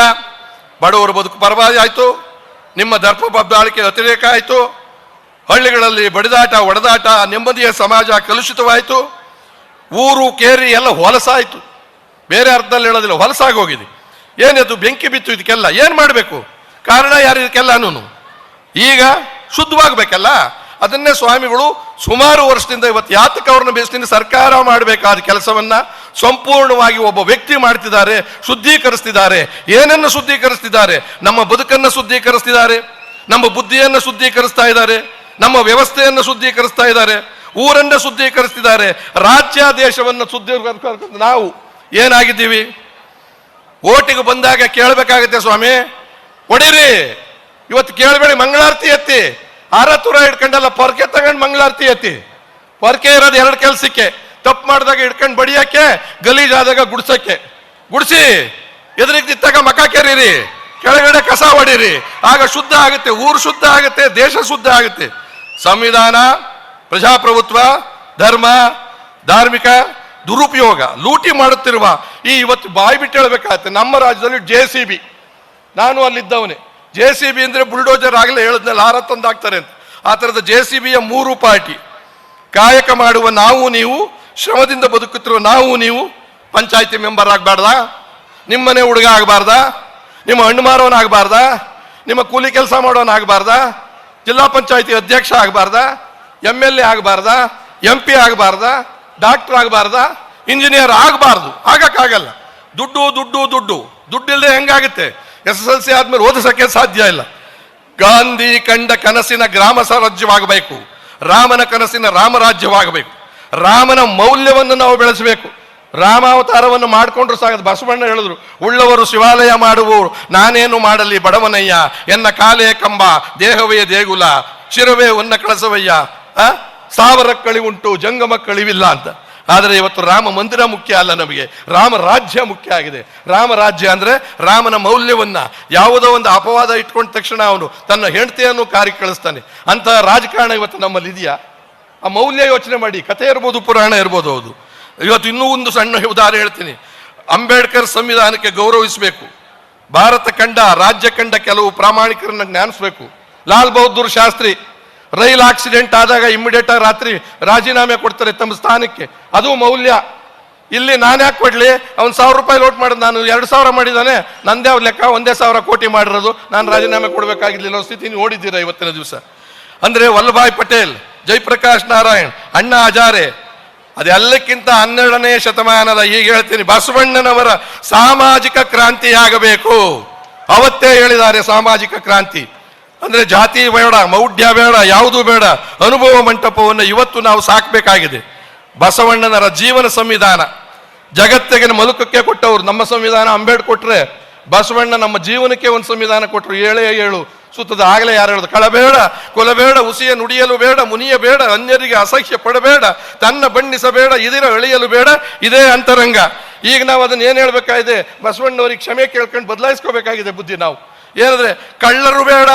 ಬಡವರು ಬದುಕು, ಪರವಾಗಿ ಆಯ್ತು. ನಿಮ್ಮ ದರ್ಪ ಬಬ್ದಾಳಿಕೆ ಅತಿರೇಕ ಆಯ್ತು. ಹಳ್ಳಿಗಳಲ್ಲಿ ಬಡಿದಾಟ, ಒಡೆದಾಟ, ನೆಮ್ಮದಿಯ ಸಮಾಜ ಕಲುಷಿತವಾಯಿತು. ಊರು ಕೇರಿ ಎಲ್ಲ ಹೊಲಸಾಯಿತು. ಬೇರೆ ಅರ್ಥದಲ್ಲಿ ಹೇಳೋದಿಲ್ಲ ಹೊಲಸಾಗಿ ಹೋಗಿದೆ ಏನಿದು, ಬೆಂಕಿ ಬಿತ್ತು, ಇದಕ್ಕೆಲ್ಲ ಏನು ಮಾಡಬೇಕು? ಕಾರಣ ಯಾರು ಇದಕ್ಕೆಲ್ಲನೂ ಈಗ ಶುದ್ಧವಾಗಬೇಕಲ್ಲ? ಅದನ್ನೇ ಸ್ವಾಮಿಗಳು ಸುಮಾರು ವರ್ಷದಿಂದ ಇವತ್ತು ಯಾತಕ ಅವ್ರನ್ನ ಬೇಸ್ತೀನಿ ಸರ್ಕಾರ ಮಾಡಬೇಕಾದ ಕೆಲಸವನ್ನ ಸಂಪೂರ್ಣವಾಗಿ ಒಬ್ಬ ವ್ಯಕ್ತಿ ಮಾಡ್ತಿದ್ದಾರೆ, ಶುದ್ಧೀಕರಿಸ್ತಿದ್ದಾರೆ. ಏನನ್ನು ಶುದ್ಧೀಕರಿಸ್ತಿದ್ದಾರೆ? ನಮ್ಮ ಬದುಕನ್ನು ಶುದ್ಧೀಕರಿಸ್ತಿದ್ದಾರೆ. ನಮ್ಮ ಬುದ್ಧಿಯನ್ನು ಶುದ್ಧೀಕರಿಸ್ತಾ ಇದ್ದಾರೆ. ನಮ್ಮ ವ್ಯವಸ್ಥೆಯನ್ನು ಶುದ್ಧೀಕರಿಸ್ತಾ ಇದ್ದಾರೆ, ಊರನ್ನು ಶುದ್ಧೀಕರಿಸ್ತಿದ್ದಾರೆ, ರಾಜ್ಯ ದೇಶವನ್ನು ಶುದ್ಧೀಕರಿಸ ನಾವು ಏನಾಗಿದ್ದೀವಿ? ಓಟಿಗೆ ಬಂದಾಗ ಕೇಳಬೇಕಾಗತ್ತೆ ಸ್ವಾಮಿ, ಹೊಡೀರಿ, ಇವತ್ತು ಕೇಳಬೇಡಿ ಮಂಗಳಾರತಿ ಎತ್ತಿ, ಆರತ್ತೂರ ಹಿಡ್ಕೊಂಡಲ್ಲ ಪೊರ್ಕೆ ತಗೊಂಡು ಮಂಗಳಾರತಿ ಎತ್ತಿ, ಪೊರ್ಕೆ ಇರೋದು ಎರಡು ಕೆಲಸಕ್ಕೆ, ತಪ್ಪು ಮಾಡಿದಾಗ ಹಿಡ್ಕೊಂಡು ಬಡಿಯಕ್ಕೆ ಗಲೀಜಾದಾಗ ಗುಡ್ಸಕ್ಕೆ. ಗುಡಿಸಿ ಎದುರಿಗೆ ನಿಂತಾಗ ಮಕ ಕೆರೀರಿ, ಕೆಳಗಡೆ ಕಸ ಹೊಡೀರಿ, ಆಗ ಶುದ್ಧ ಆಗುತ್ತೆ, ಊರು ಶುದ್ಧ ಆಗುತ್ತೆ, ದೇಶ ಶುದ್ಧ ಆಗುತ್ತೆ. ಸಂವಿಧಾನ, ಪ್ರಜಾಪ್ರಭುತ್ವ, ಧರ್ಮ, ಧಾರ್ಮಿಕ ದುರುಪಯೋಗ, ಲೂಟಿ ಮಾಡುತ್ತಿರುವ ಈ ಇವತ್ತು ಬಾಯಿ ಬಿಟ್ಟು ಹೇಳಬೇಕಾಗತ್ತೆ. ನಮ್ಮ ರಾಜ್ಯದಲ್ಲಿ ಜೆ ಸಿ ಬಿ, ನಾನು ಅಲ್ಲಿದ್ದವನೇ. ಜೆ ಸಿ ಬಿ ಅಂದರೆ ಬುಲ್ಡೋಜರ್ ಆಗಲೇ ಹೇಳಿದ್ನಲ್ಲ ಆರ ತಂದಾಗ್ತಾರೆ ಅಂತ. ಆ ಥರದ ಜೆ ಸಿ ಬಿಯ ಮೂರು ಪಾರ್ಟಿ. ಕಾಯಕ ಮಾಡುವ ನಾವು, ನೀವು, ಶ್ರಮದಿಂದ ಬದುಕುತ್ತಿರುವ ನಾವು, ನೀವು, ಪಂಚಾಯತಿ ಮೆಂಬರ್ ಆಗಬಾರ್ದಾ? ನಿಮ್ಮನೆ ಹುಡುಗ ಆಗಬಾರ್ದಾ? ನಿಮ್ಮ ಹಣ್ಣು ಮಾರೋನಾಗಬಾರ್ದಾ ನಿಮ್ಮ ಕೂಲಿ ಕೆಲಸ ಮಾಡೋನ್ ಆಗಬಾರ್ದಾ? ಜಿಲ್ಲಾ ಪಂಚಾಯತಿ ಅಧ್ಯಕ್ಷ ಆಗಬಾರ್ದ ಎಂ ಎಲ್ ಎ ಆಗಬಾರ್ದ ಎಂ ಪಿ ಆಗಬಾರ್ದ, ಡಾಕ್ಟರ್ ಆಗಬಾರ್ದ, ಇಂಜಿನಿಯರ್ ಆಗಬಾರ್ದು. ಆಗಕ್ಕಾಗಲ್ಲ. ದುಡ್ಡು ದುಡ್ಡು ದುಡ್ಡು. ದುಡ್ಡಿಲ್ಲದೆ ಹೆಂಗಾಗುತ್ತೆ? ಎಸ್ ಎಸ್ ಎಲ್ ಸಿ ಆದ್ಮೇಲೆ ಓದಿಸಕ್ಕೆ ಸಾಧ್ಯ ಇಲ್ಲ. ಗಾಂಧಿ ಕಂಡ ಕನಸಿನ ಗ್ರಾಮ ಸ್ವರಾಜ್ಯವಾಗಬೇಕು. ರಾಮನ ಕನಸಿನ ರಾಮರಾಜ್ಯವಾಗಬೇಕು. ರಾಮನ ಮೌಲ್ಯವನ್ನು ನಾವು ಬೆಳೆಸಬೇಕು. ರಾಮಾವತಾರವನ್ನು ಮಾಡಿಕೊಂಡ್ರು ಸಾಗದು ಬಸವಣ್ಣ ಹೇಳಿದ್ರು, ಉಳ್ಳವರು ಶಿವಾಲಯ ಮಾಡುವು ನಾನೇನು ಮಾಡಲಿ ಬಡವನಯ್ಯ, ಎನ್ನ ಕಾಲೇ ಕಂಬ, ದೇಹವೇ ದೇಗುಲ, ಶಿರವೇ ಉನ್ನ ಕಳಸವಯ್ಯ, ಆ? ಸಾವಿರ ಕಳಿ ಉಂಟು, ಜಂಗಮ ಕಳಿವಿಲ್ಲ ಅಂತ. ಆದರೆ ಇವತ್ತು ರಾಮ ಮಂದಿರ ಮುಖ್ಯ ಅಲ್ಲ ನಮಗೆ. ರಾಮ ರಾಜ್ಯ ಮುಖ್ಯ ಆಗಿದೆ. ರಾಮ ರಾಜ್ಯ ಅಂದರೆ ರಾಮನ ಮೌಲ್ಯವನ್ನ, ಯಾವುದೋ ಒಂದು ಅಪವಾದ ಇಟ್ಕೊಂಡ ತಕ್ಷಣ ಅವನು ತನ್ನ ಹೆಂಡತಿಯನ್ನು ಕಾರಿ ಕಳಿಸ್ತಾನೆ. ಅಂತ ರಾಜಕಾರಣ ಇವತ್ತು ನಮ್ಮಲ್ಲಿ ಇದೆಯಾ? ಆ ಮೌಲ್ಯ ಯೋಚನೆ ಮಾಡಿ. ಕಥೆ ಇರ್ಬೋದು, ಪುರಾಣ ಇರ್ಬೋದು, ಹೌದು. ಇವತ್ತು ಇನ್ನೂ ಒಂದು ಸಣ್ಣ ಉದಾಹರಣೆ ಹೇಳ್ತೀನಿ. ಅಂಬೇಡ್ಕರ್ ಸಂವಿಧಾನಕ್ಕೆ ಗೌರವಿಸಬೇಕು. ಭಾರತ ಕಂಡ ರಾಜ್ಯ ಕಂಡ ಕೆಲವು ಪ್ರಾಮಾಣಿಕರನ್ನ ಜ್ಞಾನಿಸ್ಬೇಕು. ಲಾಲ್ ಬಹದ್ದೂರ್ ಶಾಸ್ತ್ರಿ, ರೈಲ್ ಆಕ್ಸಿಡೆಂಟ್ ಆದಾಗ ಇಮ್ಮಿಡಿಯೇಟ್ ಆಗಿ ರಾತ್ರಿ ರಾಜೀನಾಮೆ ಕೊಡ್ತಾರೆ ತಮ್ಮ ಸ್ಥಾನಕ್ಕೆ. ಅದು ಮೌಲ್ಯ. ಇಲ್ಲಿ ನಾನು ಯಾಕೆ ಕೊಡಲಿ? ಅವ್ನು ಸಾವಿರ ರೂಪಾಯಿ ಲೋಟ್ ಮಾಡಿದ್ ನಾನು ಎರಡು ಸಾವಿರ ಮಾಡಿದ್ದಾನೆ. ನಂದೇ ಅವ್ರ ಲೆಕ್ಕ, ಒಂದೇ ಸಾವಿರ ಕೋಟಿ ಮಾಡಿರೋದು. ನಾನು ರಾಜೀನಾಮೆ ಕೊಡಬೇಕಾಗಿರ್ಲಿಲ್ಲ. ಸ್ಥಿತಿ ನೋಡಿದ್ದೀರಾ ಇವತ್ತಿನ ದಿವಸ? ಅಂದರೆ ವಲ್ಲಭಾಯ್ ಪಟೇಲ್, ಜಯಪ್ರಕಾಶ್ ನಾರಾಯಣ್, ಅಣ್ಣಾ ಹಜಾರೆ ಅದೆಲ್ಲಕ್ಕಿಂತ ಹನ್ನೆರಡನೇ ಶತಮಾನದ ಈಗ ಹೇಳ್ತೀನಿ, ಬಸವಣ್ಣನವರ ಸಾಮಾಜಿಕ ಕ್ರಾಂತಿಯಾಗಬೇಕು ಅವತ್ತೇ ಹೇಳಿದ್ದಾರೆ ಸಾಮಾಜಿಕ ಕ್ರಾಂತಿ. ಅಂದ್ರೆ ಜಾತಿ ಬೇಡ, ಮೌಢ್ಯ ಬೇಡ, ಯಾವುದು ಬೇಡ, ಅನುಭವ ಮಂಟಪವನ್ನು ಇವತ್ತು ನಾವು ಸಾಕಬೇಕಾಗಿದೆ. ಬಸವಣ್ಣನರ ಜೀವನ ಸಂವಿಧಾನ. ಜಗತ್ತಿಗೆ ಮಲುಕಕ್ಕೆ ಕೊಟ್ಟವರು, ನಮ್ಮ ಸಂವಿಧಾನ ಅಂಬೇಡ್ ಕೊಟ್ರೆ ಬಸವಣ್ಣ ನಮ್ಮ ಜೀವನಕ್ಕೆ ಒಂದು ಸಂವಿಧಾನ ಕೊಟ್ಟರು ಏಳೇ ಏಳು ಸುತ್ತದ ಆಗಲೇ ಯಾರು ಹೇಳೋದು ಕಳಬೇಡ ಕೊಲಬೇಡ ಉಸಿಯ ನುಡಿಯಲು ಬೇಡ, ಮುನಿಯ ಬೇಡ, ಅನ್ಯರಿಗೆ ಅಸಹ್ಯ ಪಡಬೇಡ, ತನ್ನ ಬಣ್ಣಿಸಬೇಡ ಇದಿರ ಎಳೆಯಲು ಬೇಡ, ಇದೇ ಅಂತರಂಗ. ಈಗ ನಾವು ಅದನ್ನ ಏನು ಹೇಳ್ಬೇಕಾಗಿದೆ? ಬಸವಣ್ಣವರಿಗೆ ಕ್ಷಮೆ ಕೇಳ್ಕೊಂಡು ಬದಲಾಯಿಸ್ಕೋಬೇಕಾಗಿದೆ ಬುದ್ಧಿ ನಾವು. ಏನಂದ್ರೆ, ಕಳ್ಳರು ಬೇಡ,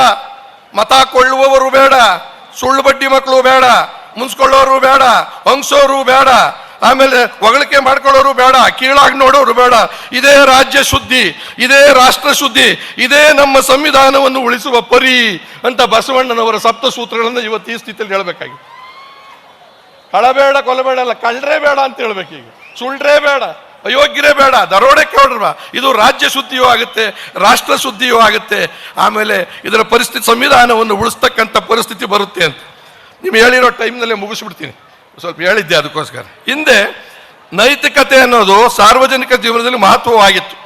ಮತ ಕೊಳ್ಳುವವರು ಬೇಡ, ಸುಳ್ಳು ಬಡ್ಡಿ ಮಕ್ಕಳು ಬೇಡ, ಮುನ್ಸ್ಕೊಳ್ಳೋರು ಬೇಡ, ಹಂಗ್ಸೋರು ಬೇಡ ಆಮೇಲೆ ಹೊಗಳಿಕೆ ಮಾಡ್ಕೊಳ್ಳೋರು ಬೇಡ, ಕೀಳಾಗಿ ನೋಡೋರು ಬೇಡ. ಇದೇ ರಾಜ್ಯ ಶುದ್ಧಿ ಇದೇ ರಾಷ್ಟ್ರ ಶುದ್ಧಿ ಇದೇ ನಮ್ಮ ಸಂವಿಧಾನವನ್ನು ಉಳಿಸುವ ಪರಿ ಅಂತ ಬಸವಣ್ಣನವರ ಸಪ್ತ ಸೂತ್ರಗಳನ್ನು ಇವತ್ತು ಈ ಸ್ಥಿತಿಯಲ್ಲಿ ಹೇಳ್ಬೇಕಾಗಿ ಕಳಬೇಡ, ಕೊಲಬೇಡ ಅಲ್ಲ, ಕಳ್ಳರೇ ಬೇಡ ಅಂತ ಹೇಳ್ಬೇಕು ಈಗ ಸುಳ್ಳ್ರೇ ಬೇಡ, ಅಯೋಗ್ಯರೇ ಬೇಡ ದರೋಡೆ ಕೇಳ್ರವ ಇದು ರಾಜ್ಯ ಶುದ್ಧಿಯೂ ಆಗುತ್ತೆ, ರಾಷ್ಟ್ರ ಶುದ್ಧಿಯೂ ಆಗುತ್ತೆ. ಆಮೇಲೆ ಇದರ ಪರಿಸ್ಥಿತಿ, ಸಂವಿಧಾನವನ್ನು ಉಳಿಸ್ತಕ್ಕಂಥ ಪರಿಸ್ಥಿತಿ ಬರುತ್ತೆ ಅಂತ. ನೀವು ಹೇಳಿರೋ ಟೈಮ್ನಲ್ಲೇ ಮುಗಿಸ್ಬಿಡ್ತೀನಿ. ಸ್ವಲ್ಪ ಹೇಳಿದ್ದೆ ಅದಕ್ಕೋಸ್ಕರ. ಹಿಂದೆ ನೈತಿಕತೆ ಅನ್ನೋದು ಸಾರ್ವಜನಿಕ ಜೀವನದಲ್ಲಿ ಮಹತ್ವವಾಗಿತ್ತು.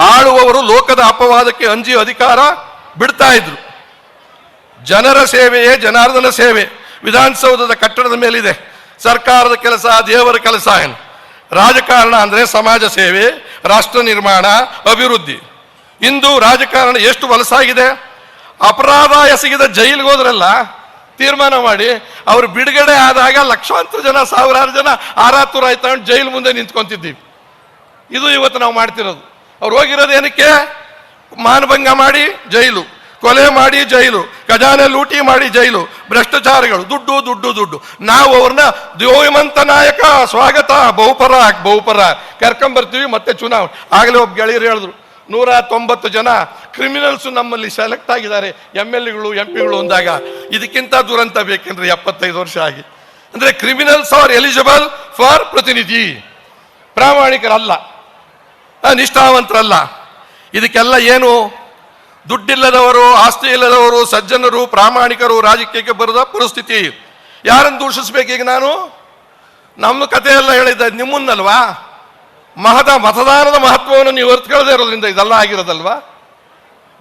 ಆಳುವವರು ಲೋಕದ ಅಪವಾದಕ್ಕೆ ಅಂಜಿ ಅಧಿಕಾರ ಬಿಡ್ತಾ ಇದ್ರು. ಜನರ ಸೇವೆಯೇ ಜನಾರ್ದನ ಸೇವೆ. ವಿಧಾನಸೌಧದ ಕಟ್ಟಡದ ಮೇಲಿದೆ. ಸರ್ಕಾರದ ಕೆಲಸ, ದೇವರ ಕೆಲಸ ಏನು? ರಾಜಕಾರಣ ಅಂದ್ರೆ ಸಮಾಜ ಸೇವೆ, ರಾಷ್ಟ್ರ ನಿರ್ಮಾಣ, ಅಭಿವೃದ್ಧಿ. ಇಂದು ರಾಜಕಾರಣ ಎಷ್ಟು ವಲಸಾಗಿದೆ ಅಪರಾಧ ಎಸಗಿದ ಜೈಲಿಗೆ ಹೋದ್ರಲ್ಲ ತೀರ್ಮಾನ ಮಾಡಿ, ಅವರು ಬಿಡುಗಡೆ ಆದಾಗ ಲಕ್ಷಾಂತರ ಜನ, ಸಾವಿರಾರು ಜನ ಆರಾತೂರ ಆಯ್ತಾ ಜೈಲ್ ಮುಂದೆ ನಿಂತ್ಕೊಂತಿದ್ದೀವಿ. ಇದು ಇವತ್ತು ನಾವು ಮಾಡ್ತಿರೋದು. ಅವ್ರು ಹೋಗಿರೋದು ಏನಕ್ಕೆ? ಮಾನಭಂಗ ಮಾಡಿ ಜೈಲು, ಕೊಲೆ ಮಾಡಿ ಜೈಲು, ಖಜಾನೆ ಲೂಟಿ ಮಾಡಿ ಜೈಲು, ಭ್ರಷ್ಟಾಚಾರಗಳು, ದುಡ್ಡು ದುಡ್ಡು ದುಡ್ಡು. ನಾವು ಅವ್ರನ್ನ ದ್ಯೋಮಂತ ನಾಯಕ, ಸ್ವಾಗತ, ಬಹುಪರ ಬಹುಪರ. ಕರ್ಕೊಂಬರ್ತೀವಿ ಮತ್ತೆ ಚುನಾವಣೆ. ಆಗಲೇ ಒಬ್ಬ ಗೆಳೆಯರು ಹೇಳಿದ್ರು ನೂರ ತೊಂಬತ್ತು ಜನ ಕ್ರಿಮಿನಲ್ಸ್ ನಮ್ಮಲ್ಲಿ ಸೆಲೆಕ್ಟ್ ಆಗಿದ್ದಾರೆ. ಎಂ ಎಲ್ ಎಗಳು ಎಂ ಪಿಗಳು ಅಂದಾಗ ಇದಕ್ಕಿಂತ ದುರಂತ ಬೇಕೆಂದ್ರೆ ಎಪ್ಪತ್ತೈದು ವರ್ಷ ಆಗಿ. ಅಂದ್ರೆ ಕ್ರಿಮಿನಲ್ಸ್ ಆರ್ ಎಲಿಜಿಬಲ್ ಫಾರ್ ಪ್ರತಿನಿಧಿ. ಪ್ರಾಮಾಣಿಕರಲ್ಲ. ನಿಷ್ಠಾವಂತರಲ್ಲ. ಇದಕ್ಕೆಲ್ಲ ಏನು? ದುಡ್ಡಿಲ್ಲದವರು, ಆಸ್ತಿ ಇಲ್ಲದವರು, ಸಜ್ಜನರು, ಪ್ರಾಮಾಣಿಕರು ರಾಜಕೀಯಕ್ಕೆ ಬರದ ಪರಿಸ್ಥಿತಿ. ಯಾರನ್ನು ದೂಷಿಸ್ಬೇಕೀಗ ನಾನು? ನಮ್ಮ ಕಥೆಯೆಲ್ಲ ಹೇಳಿದ್ದ ನಿಮ್ಮನ್ನಲ್ವಾ ಮಹದ ಮತದಾನದ ಮಹತ್ವವನ್ನು ನೀವು ಅರ್ಥಕೊಳ್ಳದೆ ಇರೋದ್ರಿಂದ ಇದೆಲ್ಲ ಆಗಿರೋದಲ್ವಾ?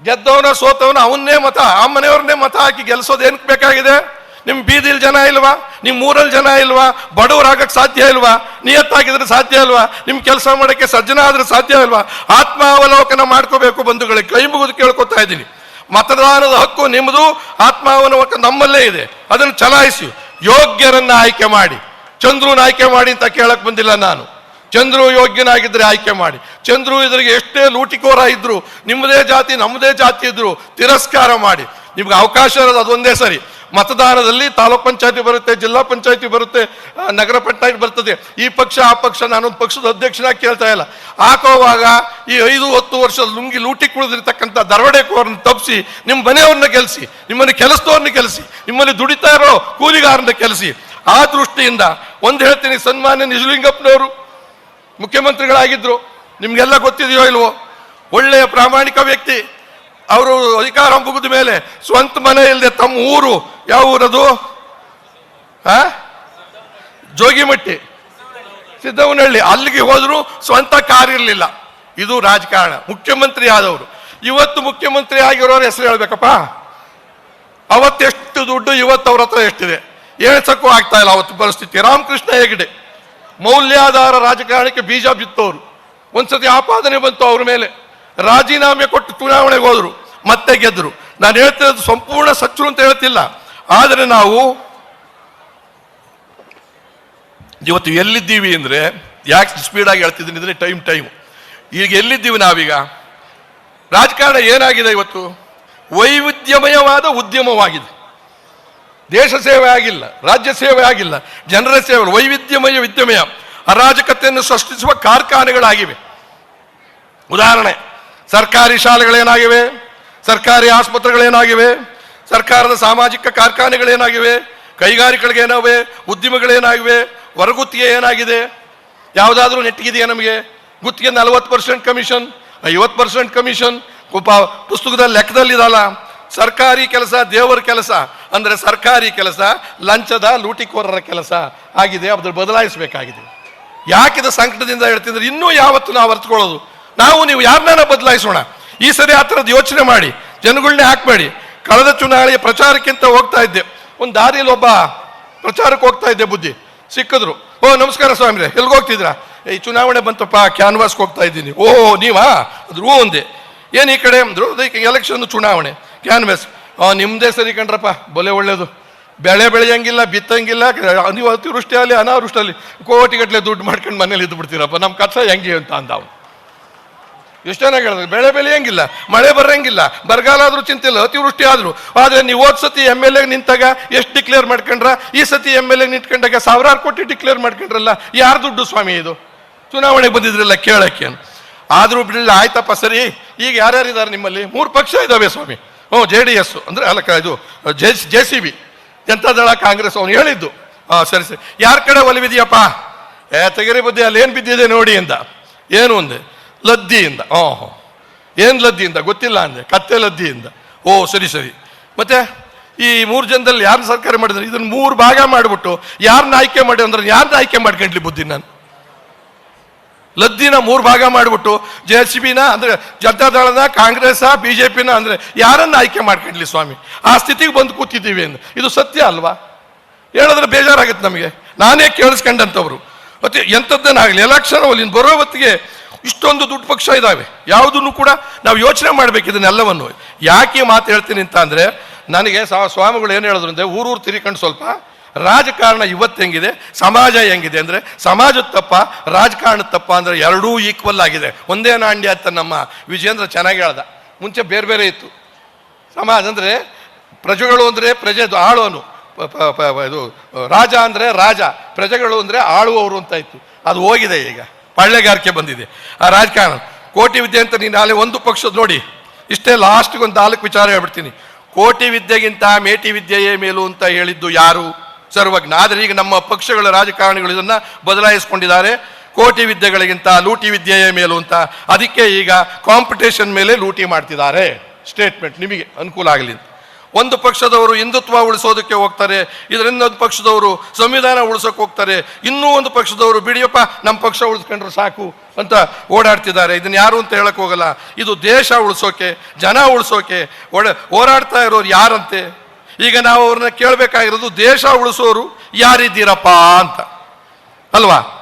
ಗೆದ್ದವನ ಸೋತವನ ಅವನ್ನೇ ಮತ, ಆ ಮನೆಯವ್ರನ್ನೇ ಮತ ಹಾಕಿ ಗೆಲ್ಸೋದು ಏನಕ್ಕೆ ಬೇಕಾಗಿದೆ? ನಿಮ್ ಬೀದಿಲಿ ಜನ ಇಲ್ವಾ? ನಿಮ್ಮ ಊರಲ್ಲಿ ಜನ ಇಲ್ವಾ? ಬಡವರಾಗಕ್ಕೆ ಸಾಧ್ಯ ಇಲ್ವಾ? ನಿಯತ್ತಾಗಿದ್ರೆ ಸಾಧ್ಯ ಇಲ್ವಾ? ನಿಮ್ ಕೆಲಸ ಮಾಡಕ್ಕೆ ಸಜ್ಜನ ಆದ್ರೆ ಸಾಧ್ಯ ಇಲ್ವಾ? ಆತ್ಮಾವಲೋಕನ ಮಾಡ್ಕೋಬೇಕು ಬಂಧುಗಳೇ, ಕೈ ಮುಗಿದು ಕೇಳ್ಕೊತಾ ಇದ್ದೀನಿ. ಮತದಾನದ ಹಕ್ಕು ನಿಮ್ಮದು ಆತ್ಮಾವಲೋಕ ನಮ್ಮಲ್ಲೇ ಇದೆ. ಅದನ್ನು ಚಲಾಯಿಸಿ, ಯೋಗ್ಯರನ್ನ ಆಯ್ಕೆ ಮಾಡಿ ಚಂದ್ರನ ಆಯ್ಕೆ ಮಾಡಿ ಅಂತ ಕೇಳಕ್ಕೆ ಬಂದಿಲ್ಲ ನಾನು. ಚಂದ್ರು ಯೋಗ್ಯನಾಗಿದ್ರೆ ಆಯ್ಕೆ ಮಾಡಿ. ಚಂದ್ರು ಇದ್ರಿಗೆ ಎಷ್ಟೇ ಲೂಟಿಕೋರ ಇದ್ರು, ನಿಮ್ಮದೇ ಜಾತಿ, ನಮ್ಮದೇ ಜಾತಿ ಇದ್ರು, ತಿರಸ್ಕಾರ ಮಾಡಿ. ನಿಮ್ಗೆ ಅವಕಾಶ ಇರೋದು ಅದೊಂದೇ ಸರಿ. ಮತದಾನದಲ್ಲಿ ತಾಲೂಕ್ ಪಂಚಾಯತಿ ಬರುತ್ತೆ, ಜಿಲ್ಲಾ ಪಂಚಾಯತಿ ಬರುತ್ತೆ ನಗರ ಪಂಚಾಯತ್ ಬರ್ತದೆ. ಈ ಪಕ್ಷ, ಆ ಪಕ್ಷ ನಾನೊಂದು ಪಕ್ಷದ ಅಧ್ಯಕ್ಷನಾಗಿ ಕೇಳ್ತಾ ಇಲ್ಲ. ಹಾಕೋವಾಗ ಈ ಐದು ಹತ್ತು ವರ್ಷದ ಲುಂಗಿ ಲೂಟಿ ಕುಳಿದಿರ್ತಕ್ಕಂಥ ದರೋಡೆಕೋರನ್ನ ತಪ್ಪಿಸಿ, ನಿಮ್ಮ ಮನೆಯವ್ರನ್ನ ಕೆಲಸಿ ನಿಮ್ಮಲ್ಲಿ ಕೆಲಸದವ್ರನ್ನ ಕೆಲಸಿ ನಿಮ್ಮಲ್ಲಿ ದುಡಿತಾ ಇರೋ ಕೂಲಿಗಾರನ್ನ ಕೆಲಸಿ ಆ ದೃಷ್ಟಿಯಿಂದ ಒಂದು ಹೇಳ್ತೀನಿ, ಸನ್ಮಾನ್ಯ ನಿಜಲಿಂಗಪ್ಪನವರು ಮುಖ್ಯಮಂತ್ರಿಗಳಾಗಿದ್ರು. ನಿಮಗೆಲ್ಲ ಗೊತ್ತಿದೆಯೋ ಇಲ್ವೋ? ಒಳ್ಳೆಯ ಪ್ರಾಮಾಣಿಕ ವ್ಯಕ್ತಿ. ಅವರು ಅಧಿಕಾರ ಮುಗಿದ ಮೇಲೆ ಸ್ವಂತ ಮನೆ ಇಲ್ಲದೆ ತಮ್ಮ ಊರು ಯಾವ ಊರದು? ಹಾ ಜೋಗಿಮಟ್ಟಿ. ಸಿದ್ದವನಹಳ್ಳಿ. ಅಲ್ಲಿಗೆ ಹೋದರೂ ಸ್ವಂತ ಕಾರ್ ಇರಲಿಲ್ಲ. ಇದು ರಾಜಕಾರಣ. ಮುಖ್ಯಮಂತ್ರಿ ಆದವರು. ಇವತ್ತು ಮುಖ್ಯಮಂತ್ರಿ ಆಗಿರೋರು ಹೆಸರು ಹೇಳ್ಬೇಕಪ್ಪ. ಅವತ್ತೆಷ್ಟು ದುಡ್ಡು ಇವತ್ತು ಅವ್ರ ಹತ್ರ ಎಷ್ಟಿದೆ? ಏಳ್ಸಕ್ಕೂ ಆಗ್ತಾ ಇಲ್ಲ ಅವತ್ತು ಪರಿಸ್ಥಿತಿ. ರಾಮಕೃಷ್ಣ ಹೆಗಡೆ. ಮೌಲ್ಯಾಧಾರ ರಾಜಕಾರಣಕ್ಕೆ ಬೀಜ ಬಿತ್ತವರು ಒಂದ್ಸತಿ ಆಪಾದನೆ ಬಂತು ಅವ್ರ ಮೇಲೆ. ರಾಜೀನಾಮೆ ಕೊಟ್ಟು ಚುನಾವಣೆಗೆ ಹೋದರು, ಮತ್ತೆ ಗೆದ್ರು. ನಾನು ಹೇಳ್ತಿರೋದು ಸಂಪೂರ್ಣ ಸಚ್ಚು ಅಂತ ಹೇಳ್ತಿಲ್ಲ. ಆದರೆ ನಾವು ಇವತ್ತು ಎಲ್ಲಿದ್ದೀವಿ ಅಂದ್ರೆ, ಯಾಕೆ ಸ್ಪೀಡಾಗಿ ಹೇಳ್ತಿದ್ದೀನಿ ಅಂದರೆ ಟೈಮ್ ಟೈಮ್ ಈಗ ಎಲ್ಲಿದ್ದೀವಿ ನಾವೀಗ? ರಾಜಕಾರಣ ಏನಾಗಿದೆ ಇವತ್ತು? ವೈವಿಧ್ಯಮಯವಾದ ಉದ್ಯಮವಾಗಿದೆ. ದೇಶ ಸೇವೆ ಆಗಿಲ್ಲ, ರಾಜ್ಯ ಸೇವೆ ಆಗಿಲ್ಲ, ಜನರ ಸೇವೆ ವೈವಿಧ್ಯಮಯ ವಿದ್ಯಮಯ, ಅರಾಜಕತೆಯನ್ನು ಸೃಷ್ಟಿಸುವ ಕಾರ್ಖಾನೆಗಳಾಗಿವೆ. ಉದಾಹರಣೆ, ಸರ್ಕಾರಿ ಶಾಲೆಗಳೇನಾಗಿವೆ, ಸರ್ಕಾರಿ ಆಸ್ಪತ್ರೆಗಳೇನಾಗಿವೆ, ಸರ್ಕಾರದ ಸಾಮಾಜಿಕ ಕಾರ್ಖಾನೆಗಳೇನಾಗಿವೆ ಕೈಗಾರಿಕೆಗಳೇನಾವೆ ಉದ್ಯಮಗಳೇನಾಗಿವೆ, ಹೊರಗುತ್ತಿಗೆ ಏನಾಗಿದೆ, ಯಾವುದಾದ್ರೂ ನೆಟ್ಟಿಗಿದೆಯಾ ನಮಗೆ? ಗುತ್ತಿಗೆ ನಲವತ್ತು ಪರ್ಸೆಂಟ್ ಕಮಿಷನ್, ಐವತ್ತು ಪರ್ಸೆಂಟ್ ಕಮಿಷನ್ ಪುಸ್ತಕದಲ್ಲಿ ಲೆಕ್ಕದಲ್ಲಿದಲ್ಲ. ಸರ್ಕಾರಿ ಕೆಲಸ, ದೇವರ ಕೆಲಸ ಅಂದ್ರೆ ಸರ್ಕಾರಿ ಕೆಲಸ, ಲಂಚದ ಲೂಟಿಕೋರರ ಕೆಲಸ ಆಗಿದೆ ಅದ್ರ ಬದಲಾಯಿಸಬೇಕಾಗಿದೆ. ಯಾಕಿದ ಸಂಕಟದಿಂದ ಹೇಳ್ತಿದ್ರೆ ಇನ್ನೂ ಯಾವತ್ತು ನಾವು ಅರ್ಥಕೊಳ್ಳೋದು ನಾವು, ನೀವು ಯಾರನ್ನ ಬದಲಾಯಿಸೋಣ? ಈ ಸರಿ ಆ ಥರದ್ದು ಯೋಚನೆ ಮಾಡಿ ಜನಗಳನ್ನೇ ಹಾಕ್ಬೇಡಿ. ಕಳೆದ ಚುನಾವಣೆಯ ಪ್ರಚಾರಕ್ಕಿಂತ ಹೋಗ್ತಾ ಇದ್ದೆ. ಒಂದು ದಾರಿಯಲ್ಲಿ ಒಬ್ಬ ಪ್ರಚಾರಕ್ಕೆ ಹೋಗ್ತಾ ಇದ್ದೆ ಬುದ್ಧಿ. ಸಿಕ್ಕಿದ್ರು. ಓ, ನಮಸ್ಕಾರ ಸ್ವಾಮಿ ಎಲ್ಲಿಗೆ ಹೋಗ್ತಿದ್ರಾ ಈ ಚುನಾವಣೆ ಬಂತಪ್ಪ, ಕ್ಯಾನ್ವಾಸ್ಗೆ ಹೋಗ್ತಾ ಇದ್ದೀನಿ. ಓ ನೀವಾ? ಅದ್ರೂ ಒಂದೇ. ಏನು ಈ ಕಡೆ ಅಂದರು ಎಲೆಕ್ಷನ್ ಚುನಾವಣೆ ಕ್ಯಾನ್ವಾಸ್ ನಿಮ್ಮದೇ ಸರಿ ಕಂಡ್ರಪ್ಪ ಬೊಲೆ ಒಳ್ಳೇದು. ಬೆಳೆ ಬೆಳೆಯಂಗಿಲ್ಲ, ಬಿತ್ತಂಗಿಲ್ಲ ನೀವು ಅತಿವೃಷ್ಟಿ ಆಗಲಿ ಅನಾವೃಷ್ಟಿ ಆಗಲಿ ಕೋಟಿಗಟ್ಟಲೆ ದುಡ್ಡು ಮಾಡ್ಕೊಂಡು ಮನೇಲಿ ಇದ್ದು ಬಿಡ್ತೀರಪ್ಪ. ನಮ್ಮ ಕಸ ಹೆಂಗೆ ಅಂತ ಅಂದ ಅವನು. ಎಷ್ಟು ಜನ ಹೇಳಿದ್ರು ಬೆಳೆ ಬೆಳೆಯಂಗಿಲ್ಲ, ಮಳೆ ಬರಂಗಿಲ್ಲ ಬರಗಾಲ ಆದರೂ ಚಿಂತೆ ಇಲ್ಲ, ಅತಿವೃಷ್ಟಿ ಆದರೂ. ಆದರೆ ನೀವು ಹೋದ ಸತಿ ಎಂ ಎಲ್ ಎ ನಿಂತಾಗ ಎಷ್ಟು ಡಿಕ್ಲೇರ್ ಮಾಡ್ಕೊಂಡ್ರ? ಈ ಸತಿ ಎಂ ಎಲ್ ಎ ನಿಂತ್ಕೊಂಡಾಗ ಸಾವಿರಾರು ಕೋಟಿ ಡಿಕ್ಲೇರ್ ಮಾಡ್ಕೊಂಡ್ರಲ್ಲ, ಯಾರು ದುಡ್ಡು ಸ್ವಾಮಿ ಇದು? ಚುನಾವಣೆಗೆ ಬಂದಿದ್ರಲ್ಲ ಕೇಳಕ್ಕೆ. ಆದರೂ ಆದ್ರೂ ಬಿಡಲಿಲ್ಲ, ಆಯ್ತಪ್ಪ, ಸರಿ. ಈಗ ಯಾರ್ಯಾರಿದ್ದಾರೆ ನಿಮ್ಮಲ್ಲಿ? ಮೂರು ಪಕ್ಷ ಇದ್ದಾವೆ ಸ್ವಾಮಿ. ಹ್ಞೂ ಜೆ ಡಿ ಎಸ್ ಅಂದರೆ, ಅಲ್ಲ ಇದು, J J C B. Janata Dal Congress ಅವನು ಹೇಳಿದ್ದು. ಹಾಂ ಸರಿ ಸರಿ. ಯಾರ ಕಡೆ ಒಲಿವಿದೆಯಪ್ಪ ಏ, ತೆಗೆರಿ ಬುದ್ಧಿ, ಅಲ್ಲಿ ಏನು ಬಿದ್ದಿದೆ ನೋಡಿ ಅಂದ ಏನು ಅಂದೆ? ಲದ್ದಿಯಿಂದ. ಓಹೋ. ಏನು ಲದ್ದಿಯಿಂದ? ಗೊತ್ತಿಲ್ಲ ಅಂದೆ. ಕತ್ತೆ ಲದ್ದಿಯಿಂದ. ಓ, ಸರಿ ಸರಿ. ಮತ್ತೆ, ಈ ಮೂರು ಜನದಲ್ಲಿ ಯಾರು ಸರ್ಕಾರ ಮಾಡಿದ್ರೆ? ಇದನ್ನು ಮೂರು ಭಾಗ ಮಾಡಿಬಿಟ್ಟು ಯಾರನ್ನ ಆಯ್ಕೆ ಮಾಡಿ ಅಂದ್ರೆ ಯಾರನ್ನ ಆಯ್ಕೆ ಮಾಡ್ಕೊಂಡ್ಲಿ ಬುದ್ಧಿ ನಾನು? ಲದ್ದಿನ ಮೂರು ಭಾಗ ಮಾಡಿಬಿಟ್ಟು, ಜೆ ಎಸ್ ಬಿನ ಅಂದ್ರೆ ಜನತಾದಳನ ಕಾಂಗ್ರೆಸ್ ಬಿಜೆಪಿನ ಅಂದ್ರೆ ಯಾರನ್ನ ಆಯ್ಕೆ ಮಾಡ್ಕೊಂಡ್ಲಿ ಸ್ವಾಮಿ? ಆ ಸ್ಥಿತಿಗೆ ಬಂದು ಕೂತಿದ್ದೀವಿ ಅಂತ ಇದು ಸತ್ಯ ಅಲ್ವಾ? ಹೇಳಿದ್ರೆ ಬೇಜಾರಾಗುತ್ತೆ ನಮಗೆ. ನಾನೇ ಕೇಳಿಸ್ಕೊಂಡಂಥವ್ರು. ಮತ್ತೆ ಎಂಥದ್ದೇನಾಗಲಿ ಎಲೆಕ್ಷನ್ ಅಲ್ಲಿ ಬರೋ ಹೊತ್ತಿಗೆ ಇಷ್ಟೊಂದು ದುಡ್ಡು ಪಕ್ಷ ಇದ್ದಾವೆ ಯಾವುದನ್ನು ಕೂಡ ನಾವು ಯೋಚನೆ ಮಾಡ್ಬೇಕು ಇದನ್ನೆಲ್ಲವನ್ನು. ಯಾಕೆ ಮಾತು ಹೇಳ್ತೀನಿ ಅಂತ ಅಂದರೆ, ನನಗೆ ಸ್ವಾಮಿಗಳು ಏನು ಹೇಳಿದ್ರು ಅಂದ್ರೆ, ಊರೂರು ತಿರ್ಕೊಂಡು ಸ್ವಲ್ಪ ರಾಜಕಾರಣ ಇವತ್ತು ಹೆಂಗಿದೆ? ಸಮಾಜ ಹೆಂಗಿದೆ ಅಂದರೆ ಸಮಾಜದ ತಪ್ಪ, ರಾಜಕಾರಣದ ತಪ್ಪ ಅಂದರೆ ಎರಡೂ ಈಕ್ವಲ್ ಆಗಿದೆ. ಒಂದೇ ನಾಣ್ಯ ಅಂತ ನಮ್ಮ ವಿಜೇಂದ್ರ ಚೆನ್ನಾಗಿ ಹೇಳ್ದ. ಮುಂಚೆ ಬೇರೆ ಬೇರೆ ಇತ್ತು. ಸಮಾಜ ಅಂದರೆ ಪ್ರಜೆಗಳು ಅಂದರೆ ಪ್ರಜೆ ಪ- ಇದು ರಾಜ ಅಂದರೆ ರಾಜ, ಪ್ರಜೆಗಳು ಅಂದರೆ ಆಳುವವರು ಅಂತ ಇತ್ತು. ಅದು ಹೋಗಿದೆ ಈಗ. ಪಳ್ಳೆಗಾರಿಕೆ ಬಂದಿದೆ. ಆ ರಾಜಕಾರಣ. ಕೋಟಿ ವಿದ್ಯೆ ಅಂತ ನೀನು ನಾಳೆ ಒಂದು ಪಕ್ಷದ ನೋಡಿ. ಇಷ್ಟೇ ಲಾಸ್ಟ್ಗೆ ಒಂದು ನಾಲ್ಕು ವಿಚಾರ ಹೇಳ್ಬಿಡ್ತೀನಿ. ಕೋಟಿ ವಿದ್ಯೆಗಿಂತ ಮೇಟಿ ವಿದ್ಯೆಯೇ ಮೇಲು ಅಂತ ಹೇಳಿದ್ದು ಯಾರು? ಸರ್ವಜ್ಞ ಆದರೆ ಈಗ ನಮ್ಮ ಪಕ್ಷಗಳ ರಾಜಕಾರಣಿಗಳು ಇದನ್ನು ಬದಲಾಯಿಸಿಕೊಂಡಿದ್ದಾರೆ. ಕೋಟಿ ವಿದ್ಯೆಗಳಿಗಿಂತ ಲೂಟಿ ವಿದ್ಯೆಯೇ ಮೇಲು ಅಂತ. ಅದಕ್ಕೆ ಈಗ ಕಾಂಪಿಟೇಷನ್ ಮೇಲೆ ಲೂಟಿ ಮಾಡ್ತಿದ್ದಾರೆ. ಸ್ಟೇಟ್ಮೆಂಟ್ ನಿಮಗೆ ಅನುಕೂಲ ಆಗಲಿ ಒಂದು ಪಕ್ಷದವರು ಹಿಂದುತ್ವ ಉಳಿಸೋದಕ್ಕೆ ಹೋಗ್ತಾರೆ ಇದರಿಂದ ಒಂದು ಪಕ್ಷದವರು ಸಂವಿಧಾನ ಉಳಿಸೋಕೆ ಹೋಗ್ತಾರೆ, ಇನ್ನೂ ಒಂದು ಪಕ್ಷದವರು ಬಿಡಿಯಪ್ಪ ನಮ್ಮ ಪಕ್ಷ ಉಳಿಸ್ಕೊಂಡ್ರೆ ಸಾಕು ಅಂತ ಓಡಾಡ್ತಿದ್ದಾರೆ. ಇದನ್ನು ಯಾರು ಅಂತ ಹೇಳೋಕ್ಕೋಗಲ್ಲ ಇದು ದೇಶ ಉಳಿಸೋಕೆ, ಜನ ಉಳಿಸೋಕೆ ಓಡ, ಹೋರಾಡ್ತಾ ಇರೋರು ಯಾರಂತೆ? ಈಗ ನಾವು ಅವ್ರನ್ನ ಕೇಳಬೇಕಾಗಿರೋದು ದೇಶ ಉಳಿಸೋರು ಯಾರಿದ್ದೀರಪ್ಪ ಅಂತ. ಅಲ್ವಾ?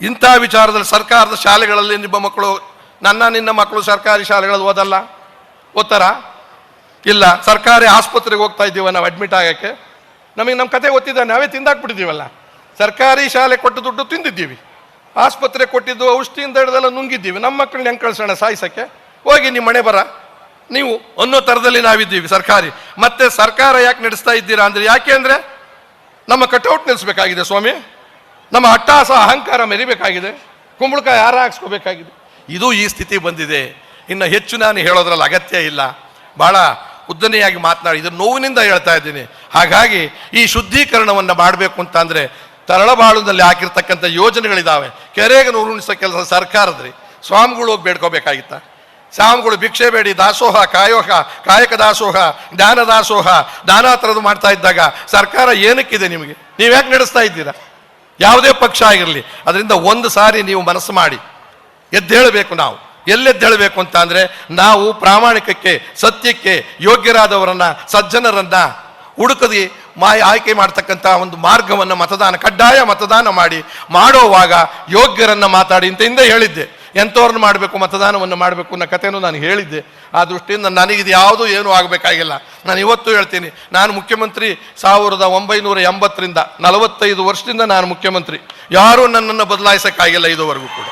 ಇಂಥ ವಿಚಾರದಲ್ಲಿ ಸರ್ಕಾರದ ಶಾಲೆಗಳಲ್ಲಿ ನಿಮ್ಮ ಮಕ್ಕಳು, ನನ್ನ ನಿನ್ನ ಮಕ್ಕಳು ಸರ್ಕಾರಿ ಶಾಲೆಗಳಲ್ಲಿ ಓದಲ್ಲ? ಓದ್ತಾರ? ಇಲ್ಲ, ಸರ್ಕಾರಿ ಆಸ್ಪತ್ರೆಗೆ ಹೋಗ್ತಾ ಇದ್ದೀವ ನಾವು ಅಡ್ಮಿಟ್ ಆಗೋಕ್ಕೆ. ನಮಗೆ ನಮ್ಮ ಕತೆ ಗೊತ್ತಿದ್ದ ನಾವೇ ತಿಂದಾಕ್ಬಿಟ್ಟಿದ್ದೀವಲ್ಲ. ಸರ್ಕಾರಿ ಶಾಲೆ ಕೊಟ್ಟು ದುಡ್ಡು ತಿಂದಿದ್ದೀವಿ. ಆಸ್ಪತ್ರೆ ಕೊಟ್ಟಿದ್ದು ಔಷಧಿಯಿಂದ ಹಿಡ್ದೆಲ್ಲ ನುಂಗಿದ್ದೀವಿ. ನಮ್ಮ ಮಕ್ಕಳನ್ನ ಹೆಂಗೆ ಕಳ್ಸೋಣ ಸಾಯಿಸೋಕ್ಕೆ? ಹೋಗಿ ನಿಮ್ಮ ಮನೆ ಬರ. ನೀವು ಅನ್ನೋ ಥರದಲ್ಲಿ ನಾವಿದ್ದೀವಿ ಸರ್ಕಾರಿ. ಮತ್ತೆ ಸರ್ಕಾರ ಯಾಕೆ ನಡೆಸ್ತಾ ಇದ್ದೀರಾ ಅಂದರೆ ಯಾಕೆ ಅಂದರೆ ನಮ್ಮ ಕಟೌಟ್ ನಿಲ್ಲಿಸ್ಬೇಕಾಗಿದೆ ಸ್ವಾಮಿ. ನಮ್ಮ ಅಟ್ಟಾಸ ಅಹಂಕಾರ ಮೆರಿಬೇಕಾಗಿದೆ. ಕುಂಬಳಕಾಯಿ ಹಾರ ಹಾಕ್ಸ್ಕೋಬೇಕಾಗಿದೆ. ಇದು ಈ ಸ್ಥಿತಿ ಬಂದಿದೆ. ಇನ್ನು ಹೆಚ್ಚು ನಾನು ಹೇಳೋದ್ರಲ್ಲಿ ಅಗತ್ಯ ಇಲ್ಲ. ಭಾಳ ಉದ್ದನೆಯಾಗಿ ಮಾತನಾಡಿ ಇದು ನೋವಿನಿಂದ ಹೇಳ್ತಾ ಇದ್ದೀನಿ. ಹಾಗಾಗಿ ಈ ಶುದ್ಧೀಕರಣವನ್ನು ಮಾಡಬೇಕು ಅಂತ ಅಂದರೆ ತರಳಬಾಳುನಲ್ಲಿ ಹಾಕಿರ್ತಕ್ಕಂಥ ಯೋಜನೆಗಳಿದ್ದಾವೆ ಕೆರೆಗೆ ನೂರುಣಿಸೋ ಕೆಲಸ ಸರ್ಕಾರದ್ರಿ. ಸ್ವಾಮಿಗಳು ಹೋಗಿ ಬೇಡ್ಕೋಬೇಕಾಗಿತ್ತ? ಸ್ವಾಮಿಗಳು ಭಿಕ್ಷೆ ಬೇಡಿ, ದಾಸೋಹ, ಕಾಯೋಹ, ಕಾಯಕ ದಾಸೋಹ, ಜ್ಞಾನ ದಾಸೋಹ, ದಾನ ಥರದ್ದು ಮಾಡ್ತಾ ಇದ್ದಾಗ ಸರ್ಕಾರ ಏನಕ್ಕಿದೆ ನಿಮಗೆ? ನೀವು ಯಾಕೆ ನಡೆಸ್ತಾ ಇದ್ದೀರಾ? ಯಾವುದೇ ಪಕ್ಷ ಆಗಿರಲಿ, ಅದರಿಂದ ಒಂದು ಸಾರಿ ನೀವು ಮನಸ್ಸು ಮಾಡಿ. ಎದ್ದೇಳಬೇಕು ನಾವು. ಎಲ್ಲೆದ್ದೇಳಬೇಕು ಅಂತ ಅಂದರೆ ನಾವು ಪ್ರಾಮಾಣಿಕಕ್ಕೆ, ಸತ್ಯಕ್ಕೆ ಯೋಗ್ಯರಾದವರನ್ನು, ಸಜ್ಜನರನ್ನ ಹುಡುಕದಿ ಮಾ ಆಯ್ಕೆ ಮಾಡ್ತಕ್ಕಂಥ ಒಂದು ಮಾರ್ಗವನ್ನು ಮತದಾನ, ಕಡ್ಡಾಯ ಮತದಾನ ಮಾಡಿ, ಮಾಡೋವಾಗ ಯೋಗ್ಯರನ್ನು ಮಾತಾಡಿ ಅಂತ ಹಿಂದೆ ಹೇಳಿದ್ದೆ. ಎಂಥವ್ರನ್ನ ಮಾಡಬೇಕು, ಮತದಾನವನ್ನು ಮಾಡಬೇಕು ಅನ್ನೋ ಕಥೆನೂ ನಾನು ಹೇಳಿದ್ದೆ. ಆ ದೃಷ್ಟಿಯಿಂದ ನನಗಿದು ಯಾವುದೂ ಏನೂ ಆಗಬೇಕಾಗಿಲ್ಲ. ನಾನು ಇವತ್ತು ಹೇಳ್ತೀನಿ, ನಾನು ಮುಖ್ಯಮಂತ್ರಿ ಸಾವಿರದ ಒಂಬೈನೂರ ಎಂಬತ್ತರಿಂದ ನಲವತ್ತೈದು ವರ್ಷದಿಂದ ನಾನು ಮುಖ್ಯಮಂತ್ರಿ. ಯಾರೂ ನನ್ನನ್ನು ಬದಲಾಯಿಸೋಕ್ಕಾಗಿಲ್ಲ ಇದುವರೆಗೂ ಕೂಡ.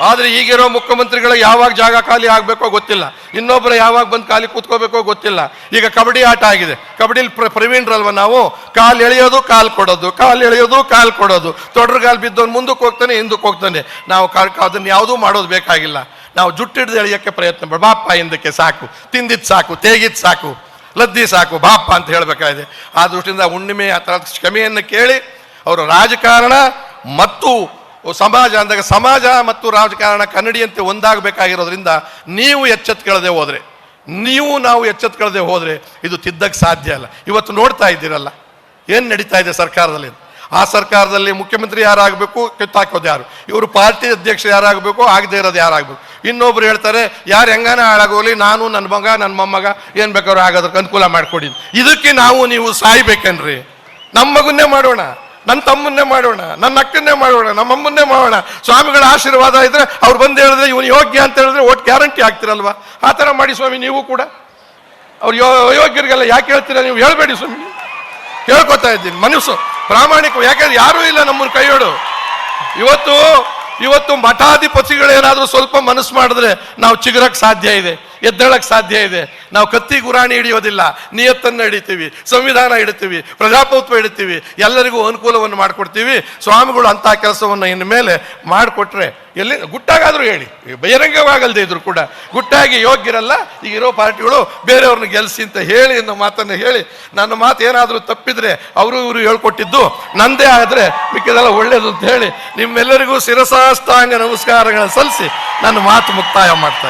ಆದ್ರೆ ಈಗಿರೋ ಮುಖ್ಯಮಂತ್ರಿಗಳು ಯಾವಾಗ ಜಾಗ ಖಾಲಿ ಆಗಬೇಕೋ ಗೊತ್ತಿಲ್ಲ. ಇನ್ನೊಬ್ಬರು ಯಾವಾಗ ಬಂದು ಖಾಲಿ ಕೂತ್ಕೋಬೇಕೋ ಗೊತ್ತಿಲ್ಲ. ಈಗ ಕಬಡ್ಡಿ ಆಟ ಆಗಿದೆ. ಕಬಡ್ಡಿಲಿ ಪ್ರ, ಪ್ರವೀಣರಲ್ವ ನಾವು? ಕಾಲು ಎಳೆಯೋದು, ಕಾಲು ಕೊಡೋದು. ಕಾಲು ಎಳೆಯೋದು, ಕಾಲು ಕೊಡೋದು. ತೊಡ್ರಗಾಲ್ ಬಿದ್ದವನು ಮುಂದಕ್ಕೆ ಹೋಗ್ತಾನೆ, ಹಿಂದಕ್ಕೆ ಹೋಗ್ತಾನೆ. ನಾವು ಕಾಲ ಅದನ್ನು ಯಾವುದೂ ಮಾಡೋದು ಬೇಕಾಗಿಲ್ಲ. ನಾವು ಜುಟ್ಟಿಡ್ದು ಎಳೆಯೋಕ್ಕೆ ಪ್ರಯತ್ನ ಮಾಡಿ. ಬಾಪ ಹಿಂದಕ್ಕೆ ಸಾಕು. ತಿಂದಿದ್ದು ಸಾಕು ತೇಗಿದ್ದು ಸಾಕು. ಲದ್ದಿ ಸಾಕು ಬಾಪ ಅಂತ ಹೇಳಬೇಕಾಗಿದೆ. ಆ ದೃಷ್ಟಿಯಿಂದ ಹುಣ್ಣಿಮೆ ಆ ಥರ ಕ್ಷಮೆಯನ್ನು ಕೇಳಿ, ಅವರು ರಾಜಕಾರಣ ಮತ್ತು ಸಮಾಜ ಅಂದಾಗ ಸಮಾಜ ಮತ್ತು ರಾಜಕಾರಣ ಕನ್ನಡಿಯಂತೆ ಒಂದಾಗಬೇಕಾಗಿರೋದ್ರಿಂದ ನೀವು ಎಚ್ಚೆತ್ಕೊಳ್ಳದೆ ಹೋದರೆ, ನೀವು ನಾವು ಎಚ್ಚೆತ್ಕೊಳ್ಳದೆ ಹೋದರೆ ಇದು ತಿದ್ದಕ್ಕೆ ಸಾಧ್ಯ ಅಲ್ಲ. ಇವತ್ತು ನೋಡ್ತಾ ಇದ್ದೀರಲ್ಲ, ಏನು ನಡೀತಾ ಇದೆ ಸರ್ಕಾರದಲ್ಲಿ ಆ ಸರ್ಕಾರದಲ್ಲಿ ಮುಖ್ಯಮಂತ್ರಿ ಯಾರಾಗಬೇಕು, ಕಿತ್ತಾಕೋದು ಯಾರು? ಇವರು ಪಾರ್ಟಿ ಅಧ್ಯಕ್ಷ ಯಾರಾಗಬೇಕು, ಆಗದೆ ಇರೋದು ಯಾರಾಗಬೇಕು? ಇನ್ನೊಬ್ರು ಹೇಳ್ತಾರೆ, ಯಾರು ಹೆಂಗಾನ ಹಾಳಾಗೋಲಿ, ನಾನು ನನ್ನ ಮಗ ನನ್ನ ಮೊಮ್ಮಗ, ಏನು ಬೇಕಾದ್ರೂ ಆಗೋದಕ್ಕೆ ಅನುಕೂಲ ಮಾಡಿಕೊಡಿ ಇದಕ್ಕೆ ನಾವು ನೀವು ಸಾಯ್ಬೇಕೇನ್ರಿ? ನಮ್ಮ ಮಗನ್ನೇ ಮಾಡೋಣ. ನನ್ನ ತಮ್ಮನ್ನೇ ಮಾಡೋಣ, ನನ್ನ ಅಕ್ಕನ್ನೇ ಮಾಡೋಣ, ನಮ್ಮ ಅಮ್ಮನ್ನೇ ಮಾಡೋಣ. ಸ್ವಾಮಿಗಳ ಆಶೀರ್ವಾದ ಇದ್ರೆ ಅವ್ರು ಬಂದು ಹೇಳಿದ್ರೆ ಇವನು ಯೋಗ್ಯ ಅಂತ ಹೇಳಿದ್ರೆ ಓಟ್ ಗ್ಯಾರಂಟಿ ಆಗ್ತಿರಲ್ವಾ? ಆ ಥರ ಮಾಡಿ ಸ್ವಾಮಿ, ನೀವು ಕೂಡ. ಅವ್ರು ಯೋ ಅಯೋಗ್ಯರಿಗೆಲ್ಲ ಯಾಕೆ ಹೇಳ್ತೀರಾ? ನೀವು ಹೇಳಬೇಡಿ ಸ್ವಾಮಿ. ಹೇಳ್ಕೊತಾ ಇದ್ದೀನಿ, ಮನಸ್ಸು. ಪ್ರಾಮಾಣಿಕ, ಯಾಕಂದ್ರೆ ಯಾರೂ ಇಲ್ಲ ನಮ್ಮನ್ನು ಕೈಯೋಡು. ಇವತ್ತು ಇವತ್ತು ಮಠಾಧಿಪತಿಗಳೇನಾದರೂ ಸ್ವಲ್ಪ ಮನಸ್ಸು ಮಾಡಿದ್ರೆ ನಾವು ಚಿಗುರಕ್ಕೆ ಸಾಧ್ಯ ಇದೆ. ಎದ್ದೇಳಕ್ಕೆ ಸಾಧ್ಯ ಇದೆ. ನಾವು ಕತ್ತಿ ಗುರಾಣಿ ಹಿಡಿಯೋದಿಲ್ಲ. ನಿಯತ್ತನ್ನು ಹಿಡಿತೀವಿ, ಸಂವಿಧಾನ ಹಿಡಿತೀವಿ, ಪ್ರಜಾಪ್ರಭುತ್ವ ಹಿಡಿತೀವಿ, ಎಲ್ಲರಿಗೂ ಅನುಕೂಲವನ್ನು ಮಾಡಿಕೊಡ್ತೀವಿ. ಸ್ವಾಮಿಗಳು ಅಂತಹ ಕೆಲಸವನ್ನು ಇನ್ನು ಮೇಲೆ ಮಾಡಿಕೊಟ್ರೆ ಎಲ್ಲಿ ಗುಟ್ಟಾಗಾದರೂ ಹೇಳಿ. ಬಹಿರಂಗವಾಗಲ್ದೆ ಇದ್ರು ಕೂಡ ಗುಟ್ಟಾಗಿ ಯೋಗ್ಯರಲ್ಲ, ಈಗಿರೋ ಪಾರ್ಟಿಗಳು ಬೇರೆಯವ್ರನ್ನ ಗೆಲ್ಲಿಸಿ ಅಂತ ಹೇಳಿ ಅನ್ನೋ ಮಾತನ್ನು ಹೇಳಿ. ನನ್ನ ಮಾತು ಏನಾದರೂ ತಪ್ಪಿದ್ರೆ ಅವರು ಇವರು ಹೇಳ್ಕೊಟ್ಟಿದ್ದು ನಂದೇ ಆದರೆ ಮಿಕ್ಕಿದೆಲ್ಲ ಒಳ್ಳೇದು ಅಂತ ಹೇಳಿ ನಿಮ್ಮೆಲ್ಲರಿಗೂ ಶಿರಸಾಷ್ಟಾಂಗ ನಮಸ್ಕಾರಗಳನ್ನು ಸಲ್ಲಿಸಿ ನನ್ನ ಮಾತು ಮುಕ್ತಾಯ ಮಾಡ್ತಾ